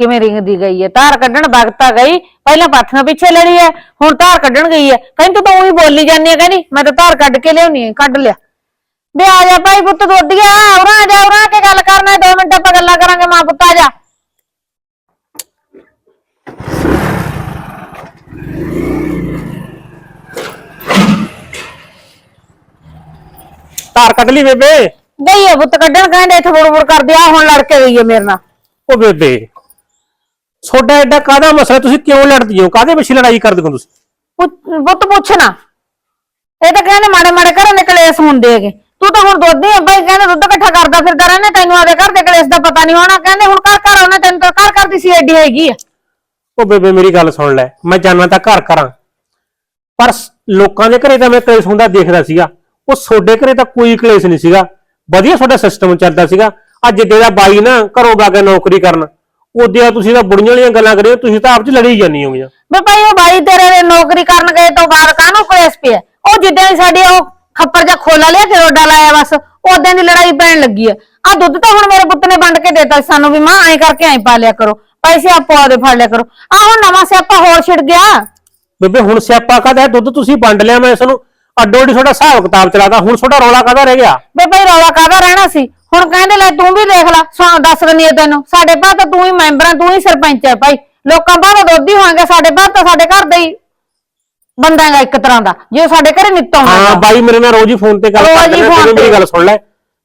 ਕਿਵੇਂ ਰਿੰਗਦੀ ਗਈ ਹੈ? ਧਾਰ ਕੱਢਣ ਵਕਤਾ ਗਈ। ਪਹਿਲਾਂ ਪਾਥੀਆਂ ਪਿੱਛੇ ਲੜੀ ਹੈ ਹੁਣ ਧਾਰ ਕੱਢਣ ਗਈ ਹੈ। ਕਹਿੰਦੀ ਤੂੰ ਤਾਂ ਉਹੀ ਬੋਲੀ ਜਾਂਦੀ ਹੈ ਕਹਿੰਦੀ ਮੈਂ ਤਾਂ ਧਾਰ ਕੱਢ ਕੇ ਲਿਆਉਣੀ ਹੈ ਕੱਢ ਲਿਆ। ਵੇ ਆ ਜਾ ਭਾਈ ਪੁੱਤ ਦੋਦੀਆ ਉਰਾਂ ਆ ਜਾ ਉਰਾਂ ਆ ਕੇ ਗੱਲ ਕਰਨਾ ਹੈ, ਦੋ ਮਿੰਟ ਆਪਾਂ ਗੱਲਾਂ ਕਰਾਂਗੇ ਮਾਂ ਪੁੱਤ ਆ ਜਾ। ਧਾਰ ਕੱਢ ਲਈ ਬੇਬੇ। ਗਈ ਹੈ ਪੁੱਤ ਕੱਢਣ ਕਹਿੰਦੇ ਇੱਥੇ ਬੁੜ ਬੁੜ ਕਰਦੇ ਆ ਹੁਣ ਲੜ ਕੇ ਗਈ ਹੈ ਮੇਰੇ ਨਾਲ। ਉਹ ਬੇਬੇ ਛੋਡਾ ਐਡਾ ਕਾਹਦਾ ਮਸਲਾ? ਤੁਸੀਂ ਕਿਉਂ ਲੜਦੀ ਹੋ? ਕਾਹਦੇ ਪਿੱਛੇ ਲੜਾਈ ਕਰਦੇ ਹੋ ਤੁਸੀਂ? ਪੁੱਤ ਪੁੱਤ ਪੁੱਛਣਾ ਇਹ ਤਾਂ ਕਹਿੰਦੇ ਮਾੜੇ ਮਾੜੇ ਘਰਾਂ ਦੇ ਕਲੇਸ਼ ਹੁੰਦੇ ਹੈਗੇ। ਤੂੰ ਤਾਂ ਹੁਣ ਦੁੱਧ ਹੀ ਆ ਭਾਈ ਕਹਿੰਦੇ ਦੁੱਧ ਇਕੱਠਾ ਕਰਦਾ ਫਿਰਦਾ ਰਹਿੰਦਾ ਤੈਨੂੰ ਆਦੇ ਘਰ ਦੇ ਕਲੇਸ਼ ਦਾ ਪਤਾ ਨਹੀਂ ਹੋਣਾ। ਕਹਿੰਦੇ ਹੁਣ ਘਰ ਘਰ ਆਉਣਾ ਤੈਨੂੰ ਤਾਂ ਘਰ ਘਰ ਦੀ ਸੀ ਐਡੀ ਹੈਗੀ ਆ। ਉਹ ਬੇਬੇ ਮੇਰੀ ਗੱਲ ਸੁਣ ਲੈ। ਮੈਂ ਜਾਣਾ ਤਾਂ ਘਰ ਕਰਾਂ ਪਰ ਸ- ਲੋਕਾਂ ਦੇ ਘਰੇ ਤਾਂ ਮੈਂ ਕਲੇਸ਼ ਹੁੰਦਾ ਦੇਖਦਾ ਸੀਗਾ। ਉਹ ਛੋਡੇ ਘਰੇ ਤਾਂ ਕੋਈ ਕਲੇਸ਼ ਨਹੀਂ ਸੀਗਾ। ਵਧੀਆ ਤੁਹਾਡਾ ਸਿਸਟਮ ਚੱਲਦਾ ਸੀਗਾ। ਅੱਜ ਦਾ ਬਾਈ ਨਾ ਘਰੋਂ ਗਾ ਕੇ ਨੌਕਰੀ ਕਰਨ। ਉਹਦੇ ਤੁਸੀਂ ਤਾਂ ਬੁੜੀਆਂ ਵਾਲੀਆਂ ਗੱਲਾਂ ਕਰਿਓ ਤੁਸੀਂ ਤਾਂ ਆਪ ਚ ਲੜੀ ਜਾਂਦੀ ਹੋਗੀਆਂ। ਵੇ ਭਾਈ ਉਹ ਬਾਈ ਤੇਰੇ ਦੇ ਨੌਕਰੀ ਕਰਨ ਗਏ ਤੋਂ ਬਾਅਦ ਕਾਹਨੂੰ ਕਲੇਸ਼ ਪਿਆ? ਉਹ ਜਿੱਦਾਂ ਹੀ ਸਾਡੀ ਉਹ ਖੱਪਰ ਜਾਂ ਖੋਲਾ ਲਿਆ ਤੇ ਰੋਡਾ ਲਾਇਆ ਬਸ ਉਦਾਂ ਦੀ ਲੜਾਈ ਪੈਣ ਲੱਗੀ ਆ। ਆ ਦੁੱਧ ਤਾਂ ਹੁਣ ਮੇਰੇ ਪੁੱਤ ਨੇ ਵੰਡ ਕੇ ਦੇਤਾ ਸੀ ਸਾਨੂੰ ਵੀ ਮਾਂ ਐਂ ਕਰਕੇ ਐਂ ਪਾ ਲਿਆ ਕਰੋ। ਪੈਸੇ ਆਪੋ ਆਦੇ ਫੜ ਲਿਆ ਕਰੋ। ਆ ਹੁਣ ਨਵਾਂ ਸਿਆਪਾ ਹੋਰ ਛਿੜ ਗਿਆ। ਬੇਬੇ ਹੁਣ ਸਿਆਪਾ ਕਾਹਦਾ ਦੁੱਧ ਤੁਸੀਂ ਵੰਡ ਲਿਆ ਮੈਂ ਤੁਹਾਨੂੰ ਅੱਡੋ ਅੱਡੀ ਤੁਹਾਡਾ ਹਿਸਾਬ ਕਿਤਾਬ ਚਲਾਦਾ ਹੁਣ ਤੁਹਾਡਾ ਰੌਲਾ ਕਾਹਦਾ ਰਹਿ ਗਿਆ? ਭਾਈ ਰੌਲਾ ਕਾਹਦਾ ਰਹਿਣਾ ਸੀ? ਹੁਣ ਕਹਿੰਦੇ ਲੈ ਤੂੰ ਵੀ ਦੇਖ ਲੈ ਸੁਣ ਦੱਸ ਦਿੰਦੀ ਆ ਤੈਨੂੰ ਸਾਡੇ ਘਰ ਤਾਂ ਤੂੰ ਹੀ ਮੈਂਬਰ ਆ ਤੂੰ ਹੀ ਸਰਪੰਚ ਹੈ ਭਾਈ। ਲੋਕਾਂ ਬਾਹਰ ਦੋਧੀ ਹੋਣਗੇ ਸਾਡੇ ਬਾਹਰ ਤਾਂ ਸਾਡੇ ਘਰ ਦਾ ਹੀ ਬੰਦਾ ਹੈਗਾ ਇੱਕ ਤਰ੍ਹਾਂ ਦਾ ਜੇ ਸਾਡੇ ਘਰੇ ਨਿੱਤ ਆਉਂਦਾ ਹਾਂ ਬਾਈ ਮੇਰੇ ਨਾਲ ਰੋਜ਼ ਹੀ ਫੋਨ ਤੇ ਗੱਲ ਰੋਜ਼ ਕਰਦਾ ਹੀ ਨਾ, phone ਤੈਨੂੰ ਮੇਰੀ ਤੇ। ਗੱਲ ਸੁਣ ਲੈ।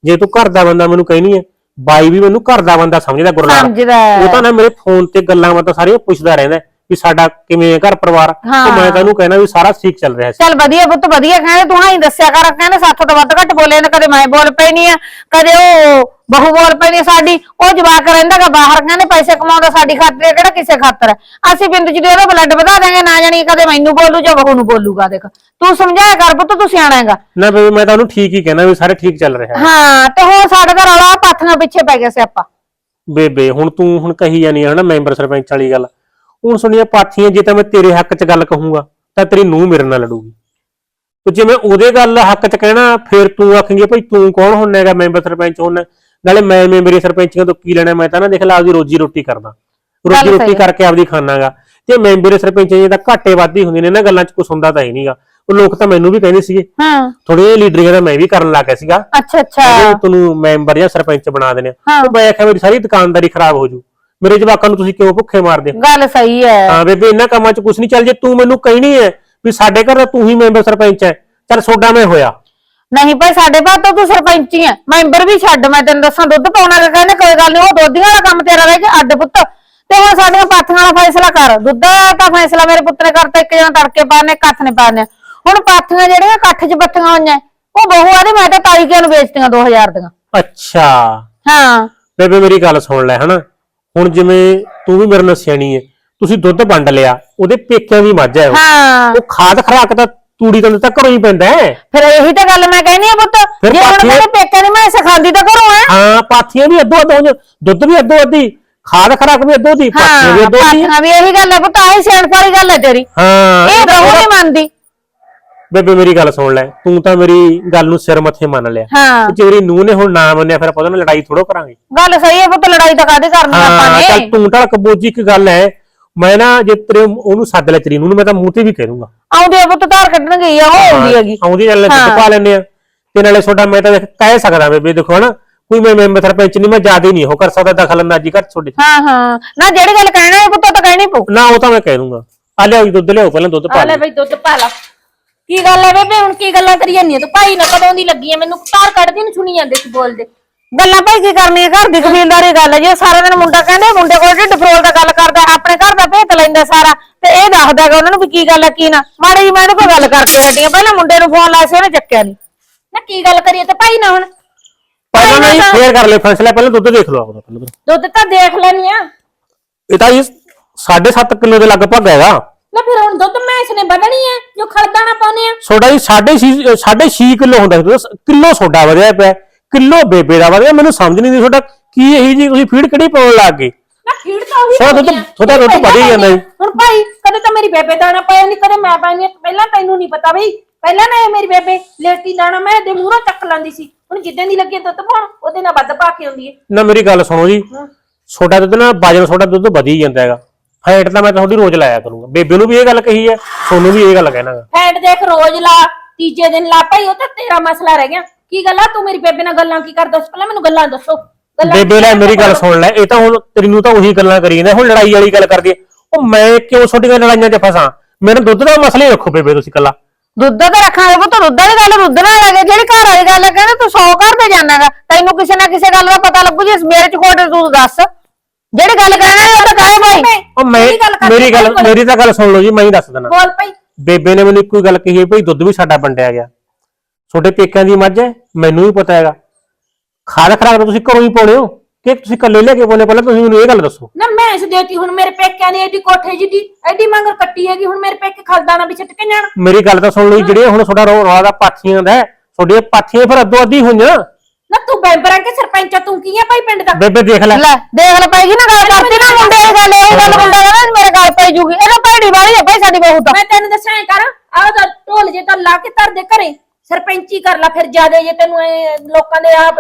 ਜੇ ਤੂੰ ਘਰ ਦਾ ਬੰਦਾ ਮੈਨੂੰ ਕਹਿਣੀ ਹੈ ਬਾਈ ਵੀ ਮੈਨੂੰ ਘਰ ਦਾ ਬੰਦਾ ਸਮਝਦਾ ਗੁਰਨਾਮ ਸਮਝਦਾ ਹੈ। ਉਹ ਤਾਂ ਨਾ ਮੇਰੇ ਫੋਨ ਤੇ ਗੱਲਾਂ ਬਾਤਾਂ ਸਾਰੀਆਂ ਪੁੱਛਦਾ ਰਹਿੰਦਾ ਹੈ। ਵੀ ਸਾਡਾ ਕਿਵੇਂ ਹੈ ਘਰ ਪਰਿਵਾਰ। ਤੇ ਮੈਂ ਤੈਨੂੰ ਕਹਿਣਾ ਵੀ ਸਾਰਾ ਠੀਕ ਚੱਲ ਰਿਹਾ ਸੀ। ਚੱਲ ਵਧੀਆ ਪੁੱਤ ਵਧੀਆ ਕਹਿੰਦੇ ਤੂੰ ਹਾਂ ਹੀ ਦੱਸਿਆ ਕਰ ਕਹਿੰਦੇ ਸਾਥੋਂ ਤਾਂ ਵੱਧ ਘੱਟ ਬੋਲੇ ਨੇ ਕਦੇ ਮੈਂ ਬੋਲ ਪੈਣੀ ਆ ਕਦੇ ਉਹ ਬਹੂ ਬੋਲ ਪੈਣੀ ਆ ਸਾਡੀ ਉਹ ਜਵਾਕ ਰਹਿੰਦਾਗਾ ਬਾਹਰ ਕਹਿੰਦੇ ਪੈਸੇ ਕਮਾਉਂਦਾ ਸਾਡੀ ਖਾਤਰ ਹੈ, ਕਿਹੜਾ ਕਿਸੇ ਖਾਤਰ ਹੈ। ਅਸੀਂ ਬਿੰਦ ਜੀ ਦੇ ਉਹਦਾ ਬਲੱਡ ਵਧਾ ਦਾਂਗੇ ਨਾ ਜਾਣੀ ਕਦੇ ਮੈਨੂੰ ਬੋਲੂ ਜਾਂ ਬਹੂ ਨੂੰ ਬੋਲੂਗਾ ਦੇਖ। ਤੂੰ ਸਮਝਾਇਆ ਕਰ ਪੁੱਤ ਤੂੰ ਸਿਆਣਾ ਹੈਗਾ। ਨਾ ਬੇਬੇ ਮੈਂ ਤੁਹਾਨੂੰ ਠੀਕ ਹੀ ਕਹਿਣਾ ਵੀ ਸਾਰੇ ਠੀਕ ਚੱਲ ਰਿਹਾ ਹੈ। ਹਾਂ ਤੇ ਹੁਣ ਸਾਡਾ ਤਾਂ ਰੌਲਾ ਪਾਥੀਆਂ ਪਿੱਛੇ ਪੈ ਗਿਆ ਸਿਆਪਾ। ਬੇਬੇ ਹੁਣ ਤੂੰ ਹੁਣ ਕਹੀ ਜਾਨੀ ਹੈ ਨਾ ਮੈਂਬਰ ਸਰਪੰਚ ਵਾਲੀ ਗੱਲ। ਹੁਣ ਸੁਣੀਆਂ ਪਾਥੀਆਂ ਜੇ ਤਾਂ ਮੈਂ ਤੇਰੇ ਹੱਕ 'ਚ ਗੱਲ ਕਹੂੰਗਾ ਤਾਂ ਤੇਰੀ ਨੂੰਹ ਮੇਰੇ ਨਾਲ ਲੜੂਗੀ। ਤੇ ਜੇ ਮੈਂ ਉਹਦੇ ਗੱਲ ਹੱਕ 'ਚ ਕਹਿਣਾ ਫਿਰ ਤੂੰ ਆਖੇਂਗੇ ਭਾਈ ਤੂੰ ਕੌਣ ਹੁੰਨਾ ਹੈਗਾ ਮੈਂਬਰ ਸਰਪੰਚ ਹੁੰਨਾ। ਨਾਲੇ ਮੈਂ ਮੈਂਬਰੀ ਸਰਪੰਚੀਆਂ ਤੋਂ ਕੀ ਲੈਣਾ ਮੈਂ ਤਾਂ ਨਾ ਦੇਖ ਲਾ ਆਪਦੀ ਰੋਜੀ ਰੋਟੀ ਕਰਦਾ। ਰੋਜੀ ਰੋਟੀ। ਕਰਕੇ ਆਪਦੀ ਖਾਣਾਗਾ। ਤੇ ਮੈਂਬਰੀ ਸਰਪੰਚੀਆਂ ਤਾਂ ਘਾਟੇ ਵਾਧੀ ਹੁੰਦੇ ਨੇ ਇਹਨਾਂ ਗੱਲਾਂ 'ਚ ਕੁਝ ਹੁੰਦਾ ਤਾਂ ਹੀ ਨਹੀਂਗਾ ਉਹ ਲੋਕ ਤਾਂ ਮੈਨੂੰ ਵੀ ਕਹਿੰਦੇ ਸੀਗੇ। ਹਾਂ। ਥੋੜੇ ਲੀਡਰੀਆਂ ਦਾ ਮੈਂ ਵੀ ਕਰਨ ਲੱਗ ਗਿਆ ਸੀਗਾ। ਅੱਛਾ ਅੱਛਾ। ਤੈਨੂੰ ਮੈਂਬਰ ਜਾਂ ਸਰਪੰਚ ਬਣਾ ਦੇਣੇ। ਉਹ ਮੈਂ ਆਖਿਆ ਮੇਰੀ ਸਾਰੀ ਦੁਕਾਨਦਾਰੀ ਖਰਾਬ ਹੋ ਜੂ। ਮੇਰੇ ਜਵਾਕਾਂ ਨੂੰ ਤੁਸੀਂ ਕਿਉਂ ਭੁੱਖੇ ਮਾਰਦੇ ਹੋ? ਗੱਲ ਸਹੀ ਹੈ। ਹਾਂ ਬੇਬੇ ਇਹਨਾਂ ਕੰਮਾਂ 'ਚ ਕੁਝ ਨਹੀਂ ਚੱਲ ਜੇ ਤੂੰ ਮੈਨੂੰ ਕਹਿਣੀ ਹੈ ਵੀ ਸਾਡੇ ਘਰ ਦਾ ਤੂੰ ਹੀ ਮੈਂਬਰ ਸਰਪੰਚ ਹੈ। ਚੱਲ ਸੋਡਾ ਮੈਂ ਹੋਇਆ। ਨਹੀਂ ਭਾਈ ਸਾਡੇ ਬਾਤ ਤਾਂ ਤੂੰ ਸਰਪੰਚ ਹੀ ਆ ਮੈਂਬਰ ਵੀ ਛੱਡ ਮੈਂ ਤੈਨੂੰ ਦੱਸਾਂ ਦੁੱਧ ਪਾਉਣ ਵਾਲੇ ਕਹਿੰਦੇ ਕੋਈ ਗੱਲ ਨਹੀਂ ਉਹ ਦੋਧੀਆਂ ਵਾਲਾ ਕੰਮ ਤੇਰਾ ਰਹਿ ਗਿਆ ਅੱਡ ਪੁੱਤ। ਤੇ ਹੁਣ ਸਾਡੀਆਂ ਪਾਥੀਆਂ ਵਾਲਾ ਫੈਸਲਾ ਕਰ। ਦੁੱਧ ਦਾ ਫੈਸਲਾ ਮੇਰੇ ਪੁੱਤ ਨੇ ਕਰਤਾ ਇੱਕ ਜਣਾ ਤੜਕੇ ਪਾਣੇ ਕੱਥ ਨੇ ਪਾਣੇ ਹੁਣ ਪਾਥੀਆਂ ਜਿਹੜੀਆਂ ਕੱਠ 'ਚ ਬੱਤੀਆਂ ਹੋਈਆਂ ਉਹ ਬਹੂ ਆਦੇ ਮੈਂ ਤਾਂ ਤਾਈ ਕਿਆਂ ਨੂੰ ਵੇਚਤੀਆਂ 2000 ਦੀਆਂ। ਅੱਛਾ। ਹਾਂ। ਬੇਬੇ ਮੇਰੀ ਗੱਲ ਸੁਣ ਲੈ ਹਨਾ? ਹੁਣ ਜਿਵੇਂ ਤੂੰ ਵੀ ਮੇਰੇ ਨਾਲ ਸਿਆਣੀ ਹੈ ਤੁਸੀਂ ਦੁੱਧ ਵੰਡ ਲਿਆ ਉਹਦੇ ਪੇਕਿਆਂ ਦੀ ਮੱਝ ਹੈ ਉਹ। ਹਾਂ। ਉਹ ਖਾਦ ਖਰਾਕ ਤਾਂ ਤੂੜੀ ਤੋਂ ਤਾਂ ਘਰੋਂ ਹੀ ਪੈਂਦਾ ਹੈ ਫਿਰ ਇਹੀ ਤਾਂ ਗੱਲ ਮੈਂ ਕਹਿਨੀ ਆ ਪੁੱਤ ਫਿਰ ਜੇ ਹੁਣ ਪਾਥੀਆਂ- ਮੇਰੇ ਪੇਕੇ ਦੀ ਮੈਂ ਸਿਖਾਉਂਦੀ ਤਾਂ ਘਰੋਂ ਆ ਹਾਂ ਪਾਥੀਆਂ ਵੀ ਅੱਧੋ ਅੱਧੋ ਦੁੱਧ ਵੀ ਅੱਧੋ ਅੱਧੀ ਖਾਦ ਖਰਾਕ ਵੀ ਅੱਧੋ ਦੀ ਪਾਥੀਆਂ ਵੀ ਹਾਂ ਅੱਧੋ ਅੱਧੀ। ਪਾਥੀਆਂ ਵੀ ਇਹੀ ਗੱਲ ਹੈ ਪੁੱਤ ਆਹੀ ਸਿਆਣਪ ਵਾਲੀ ਗੱਲ ਹੈ ਤੇਰੀ। ਹਾਂ। ਇਹ ਬਹੂ ਨਹੀਂ ਮੰਨਦੀ। ਬੇਬੇ ਮੇਰੀ ਗੱਲ ਸੁਣ ਲੈ ਤੂੰ ਤਾਂ ਮੇਰੀ ਗੱਲ ਨੂੰ ਸਿਰ ਮੱਥੇ ਮੰਨ ਲਿਆ। ਹਾਂ। ਤੇ ਜੇ ਮੇਰੀ ਨੂੰਹ ਨੇ ਹੁਣ ਨਾ ਮੰਨਿਆ ਫਿਰ ਆਪਾਂ ਉਹਦੇ ਨਾਲ ਲੜਾਈ ਥੋੜੋ ਕਰਾਂਗੇ। ਗੱਲ ਸਹੀ ਹੈ ਪੁੱਤ ਲੜਾਈ ਤਾਂ ਕਾਹਦੀ ਕਰਨੀ ਆਪਾਂ ਹਾਂ ਚੱਲ ਨੇ ਤੂੰ ਢਲਕ ਬੋਜੀ ਇੱਕ ਗੱਲ ਹੈ ਮੈਂ ਨਾ ਜੇ ਤੇਰੇ ਉਹਨੂੰ ਸੱਦ ਲੈ ਤੇਰੀ ਨੂੰ ਮੈਂ ਤਾਂ ਮੂੰਹ ਤੇ ਵੀ ਕਹਿ ਦੂੰਗਾ। ਆਉਂਦੀ ਆ ਪੁੱਤ ਧਾਰ ਕੱਢਣ ਗਈ ਆ ਉਹ ਆਉਂਦੀ ਹੈਗੀ। ਆਉਂਦੀ ਦੁੱਧ ਹਾਂ। ਪਾ ਲੈਂਦੇ ਆ। ਤੇ ਨਾਲੇ ਤੁਹਾਡਾ ਮੈਂ ਤਾਂ ਦੇਖ ਕਹਿ ਸਕਦਾ ਬੇਬੇ ਦੇਖੋ ਹਨਾ ਕੋਈ ਮੈਂ ਮੈਂਬਰ ਸਰਪੰਚ ਨਹੀਂ ਮੈਂ ਜ਼ਿਆਦਾ ਹੀ ਨਹੀਂ ਉਹ ਕਰ ਸਕਦਾ ਦਖਲ ਅੰਦਾਜ਼ੀ ਕਰ ਤੁਹਾਡੇ 'ਚ। ਹਾਂ ਹਾਂ। ਨਾ ਜਿਹੜੀ ਗੱਲ ਕਹਿਣਾ ਹੈ ਪੁੱਤ ਉਹ ਤਾਂ ਕਹਿਣੀ ਪਊ। ਨਾ ਉਹ ਤਾਂ ਮੈਂ ਕਹਿ ਦੂੰਗਾ। ਆ ਲਿਆਓ ਜੀ ਦੁੱਧ ਲਿਆਓ ਪਹਿਲਾਂ ਦੁੱਧ ਪਾ ਆ ਲੈ ਲਿਓ। ਬਈ ਦੁੱਧ ਪਾ ਲਾ। ਕੀ ਗੱਲ ਹੈ ਬੇਬੇ? ਹੁਣ ਕੀ ਗੱਲਾਂ ਕਰੀ ਜਾਂਦੀ ਆ ਤੂੰ ਭਾਈ ਨਾ ਕਦੋਂ ਦੀ ਲੱਗੀ ਆ? ਮੈਨੂੰ ਤਾਰ ਕੱਢਦੀ ਨੂੰ ਸੁਣੀ ਜਾਂਦੇ ਸੀ ਬੋਲਦੇ। ਗੱਲਾਂ ਭਾਈ ਕੀ ਕਰਨੀ ਹੈ ਘਰ ਦੀ ਕਬੀਲਦਾਰੀ ਗੱਲ ਹੈ ਜੇ ਸਾਰਾ ਦਿਨ ਮੁੰਡਾ ਕਹਿੰਦੇ ਮੁੰਡੇ ਕੋਲ ਢਿੱਡ ਫਰੋਲ ਦਾ ਗੱਲ ਕਰਦਾ ਆਪਣੇ ਘਰ ਦਾ ਭੇਤ ਲੈਂਦਾ ਸਾਰਾ। ਤੇ ਇਹ ਦੱਸਦਾ ਕਿ ਉਹਨਾਂ ਨੂੰ ਵੀ ਕੀ ਗੱਲ ਹੈ ਕੀ ਨਾ। ਮਾੜੀ ਜੀ ਮੈਂ ਇਹਦੇ ਕੋਲ ਗੱਲ ਕਰਕੇ ਹਟੀ ਆ ਪਹਿਲਾਂ ਮੁੰਡੇ ਨੂੰ ਫੋਨ ਲਾਇਆ ਸੀ ਉਹਨੇ ਚੱਕਿਆ ਨਹੀਂ ਨਾ ਕੀ ਗੱਲ ਕਰੀਏ ਤੇ ਭਾਈ ਨਾ ਹੁਣ? ਪਹਿਲਾਂ ਨਹੀਂ ਫੇਰ ਕਰ ਲੈ ਫੈਸਲਾ। ਪਹਿਲਾਂ ਦੁੱਧ ਦੇਖ ਲਓ ਪਹਿਲਾਂ ਦੁੱਧ ਤਾਂ ਦੇਖ ਲੈਣੀ ਆ। ਇਹ ਤਾਂ ਇਹ 7.5 ਕਿਲੋ ਦੇ ਲਗਭਗ ਹੈਗਾ। ਨਾ ਫਿਰ ਹੁਣ ਦੁੱਧ ਮੈਂਸ ਨੇ ਵਧਣੀ ਆ ਜੋ ਖਲਦਾਣਾ ਪਾਉਨੇ ਆ। ਸੋਡਾ ਜੀ 6.5 6.5 ਕਿਲੋ ਹੁੰਦਾ ਸੀ ਕਿਲੋ ਸੋਡਾ ਵਧਿਆ ਪਿਆ ਕਿਲੋ ਬੇਬੇ ਦਾ ਵਧਿਆ ਮੈਨੂੰ ਸਮਝ ਨਹੀਂ ਦੀ ਤੁਹਾਡਾ ਕੀ ਇਹੀ ਜੀ ਤੁਸੀਂ ਫੀਡ ਕਿਹੜੀ ਪਾਉਣ ਲੱਗ ਗਏ? ਨਾ ਖੀੜ ਤਾਂ ਉਹੀ ਸਾਰਾ ਦੁੱਧ- ਪਾਉਂਦੀ ਆ। ਤੁਹਾਡਾ ਦੁੱਧ ਪਹਿਲਾਂ ਵਧੀ ਜਾਂਦਾ ਜੀ। ਹੁਣ ਭਾਈ ਕਦੇ ਤਾਂ ਮੇਰੀ ਬੇਬੇ ਦਾਣਾ ਪਾਇਆ ਨਹੀਂ ਕਦੇ ਮੈਂ ਪਾਇਆ ਨਹੀਂ ਪਹਿਲਾਂ ਤੈਨੂੰ ਨਹੀਂ ਪਤਾ ਬਈ। ਪਹਿਲਾਂ ਨਾ ਇਹ ਮੇਰੀ ਬੇਬੇ ਲੇਟੀ ਦਾਣਾ ਮੈਂ ਦੇ ਮੂਹਰੋਂ ਚੱਕ ਲਾਂਦੀ ਸੀ। ਹੁਣ ਜਿੱਦਾਂ ਦੀ ਲੱਗੀ ਦੁੱਧ ਪਾਉਣ ਉਹਦੇ ਨਾਲ ਵੱਧ ਪਾ ਕੇ ਆਉਂਦੀ ਹੈ। ਨਾ ਮੇਰੀ ਗੱਲ ਸੁਣੋ ਜੀ। ਛੋਟਾ ਦੁੱਧ ਨਾ ਬਾਜਨ ਛੋਟਾ ਦੁੱਧ ਵਧੀ ਜਾਂਦਾ ਹੈਗਾ। ਫੈਟ ਤਾਂ ਮੈਂ ਤੁਹਾਡੀ ਰੋਜ਼ ਲਾਇਆ ਕਰੂੰਗਾ। ਬੇਬੇ ਨੂੰ ਵੀ ਇਹ ਗੱਲ ਕਹੀ ਹੈ ਸੋਨੂੰ ਵੀ ਇਹ ਗੱਲ ਕਹਿਣਾਗਾ ਫੈਂਟ ਦੇਖ ਰੋਜ਼ ਲਾ ਤੀਜੇ ਦਿਨ ਲਾ। ਭਾਈ ਉਹ ਤਾਂ ਤੇਰਾ ਮਸਲਾ ਰਹਿ ਗਿਆ। ਕੀ ਗੱਲ ਆ? ਤੂੰ ਮੇਰੀ ਬੇਬੇ ਨਾਲ ਗੱਲਾਂ ਕੀ ਕਰਦਾ ਸੀ? ਪਹਿਲਾਂ ਮੈਨੂੰ ਗੱਲਾਂ ਦੱਸੋ। ਗੱਲਾਂ ਬੇਬੇ ਲੈ ਮੇਰੀ ਗੱਲ ਸੁਣ ਲੈ ਇਹ ਤਾਂ ਹੁਣ ਤੇਰੀ ਨੂੰ ਤਾਂ ਉਹੀ ਗੱਲਾਂ ਕਰੀ ਜਾਂਦੇ ਹੁਣ ਲੜਾਈ ਵਾਲੀ ਗੱਲ ਕਰਦੀ ਹੈ ਉਹ ਮੈਂ ਕਿਉਂ ਛੋਟੀਆਂ ਲੜਾਈਆਂ 'ਚ ਫਸਾਂ? ਮੈਨੂੰ ਦੁੱਧ ਦਾ ਮਸਲਾ ਹੀ ਰੱਖੋ ਬੇਬੇ ਤੁਸੀਂ ਕੱਲਾ ਦੁੱਧ ਤਾਂ ਰੱਖਾਂਗੇ ਪੁੱਤ ਦੁੱਧ ਦੀ ਗੱਲ ਦੁੱਧ ਨਾਲ ਲੱਗੇ ਜਿਹੜੀ ਘਰ ਵਾਲੀ ਗੱਲ ਹੈ ਕਹਿੰਦਾ ਤੂੰ 100 ਘਰ ਤੇ ਜਾਣਾਗਾ ਤੈਨੂੰ ਕਿਸੇ ਨਾ ਕਿਸੇ ਗੱਲ ਦਾ ਪਤਾ ਲੱਗੂ ਜੇ ਮੇਰੇ ਚ ਖੋਟ ਤੂੰ ਦੱਸ। ਜਿਹੜੀ ਗੱਲ ਕਹਿਣਾ ਉਹ ਤਾਂ ਕਹੇ ਭਾਈ ਉਹ ਮੈਂ ਮੇਰੀ ਗੱਲ ਕਰ ਮੇਰੀ ਗੱਲ ਮੇਰੀ ਤਾਂ ਗੱਲ ਸੁਣ ਲਓ ਜੀ ਮੈਂ ਹੀ ਦੱਸ ਦਿੰਦਾ। ਬੋਲ ਭਾਈ। ਬੇਬੇ ਨੇ ਮੈਨੂੰ ਇੱਕੋ ਹੀ ਗੱਲ ਕਹੀ ਹੈ ਭਈ ਦੁੱਧ ਵੀ ਸਾਡਾ ਵੰਡਿਆ ਗਿਆ। ਛੋਟੇ ਪੇਕਿਆਂ ਦੀ ਮੱਝ ਹੈ ਮੈਨੂੰ ਵੀ ਪਤਾ ਹੈਗਾ। ਖਾਦ ਖਰਾਕ ਤਾਂ ਤੁਸੀਂ ਘਰੋਂ ਹੀ ਪਾਉਣੇ ਹੋ। ਕਿ ਤੁਸੀਂ ਇਕੱਲੇ ਲੈ ਕੇ ਪਾਉਣੇ ਪਹਿਲਾਂ ਤੁਸੀਂ ਮੈਨੂੰ ਇਹ ਗੱਲ ਦੱਸੋ। ਨਾ ਮੈਂ ਇਸ ਦੇਤੀ ਹੁਣ ਮੇਰੇ ਪੇਕਿਆਂ ਨੇ ਐਡੀ ਕੋਠੇ ਜਿੱਡੀ ਐਡੀ ਮੰਗਰ ਕੱਟੀ ਹੈਗੀ ਹੁਣ ਮੇਰੇ ਪੇਕੇ ਖਲਦਾਣਾ ਵੀ ਛੱਟ ਕੇ ਜਾਣ। ਮੇਰੀ ਗੱਲ ਤਾਂ ਸੁਣ ਲਓ ਜੀ, ਜਿਹੜੇ ਹੁਣ ਤੁਹਾਡਾ ਰੌ- ਰੌਲਾ ਦਾ ਪਾਥੀਆਂ ਦਾ ਹੈ, ਤੁਹਾਡੀਆਂ ਪਾਥੀਆਂ ਫਿਰ ਅੱਧੋ ਅੱਧੀ ਹੋਈਆਂ। ਤੂੰ ਮੈਂਬਰਾਂ ਕੇ ਸਰਪੰਚ ਆ, ਤੂੰ ਕੀ ਹੈ ਭਾਈ ਪਿੰਡ ਦਾ? ਬੇਬੇ ਦੇਖ ਲੈ। ਲੈ ਦੇਖ ਲੈ ਭਾਈ ਜੀ ਨਾ ਗੱਲ ਕਰਤੀ ਨਾ ਮੁੰਡੇ ਦੀ ਗੱਲ ਇਹ ਗੱਲ ਮੁੰਡਾ ਕਹਿੰਦਾ ਮੇਰੇ ਗੱਲ ਪਈ ਜੂਗੀ। ਇਹਦਾ ਭੈੜੀ ਵਾਲੀ ਹੈ ਭਾਈ ਸਾਡੀ ਬਹੂ ਤਾਂ। ਮੈਂ ਤੈਨੂੰ ਦੱਸਾਂ ਐ ਕਰ ਆਹ ਦਾ ਢੋਲ ਜੇ ਤਾਂ ਲਾ ਕੇ ਧਰ ਦੇ ਘਰੇ। ਸਰਪੰਚੀ ਕਰ ਲੈ ਫਿਰ ਜਿਆਦੇ ਜੇ ਤੈਨੂੰ ਐ ਲੋਕਾਂ ਦੇ ਆਪ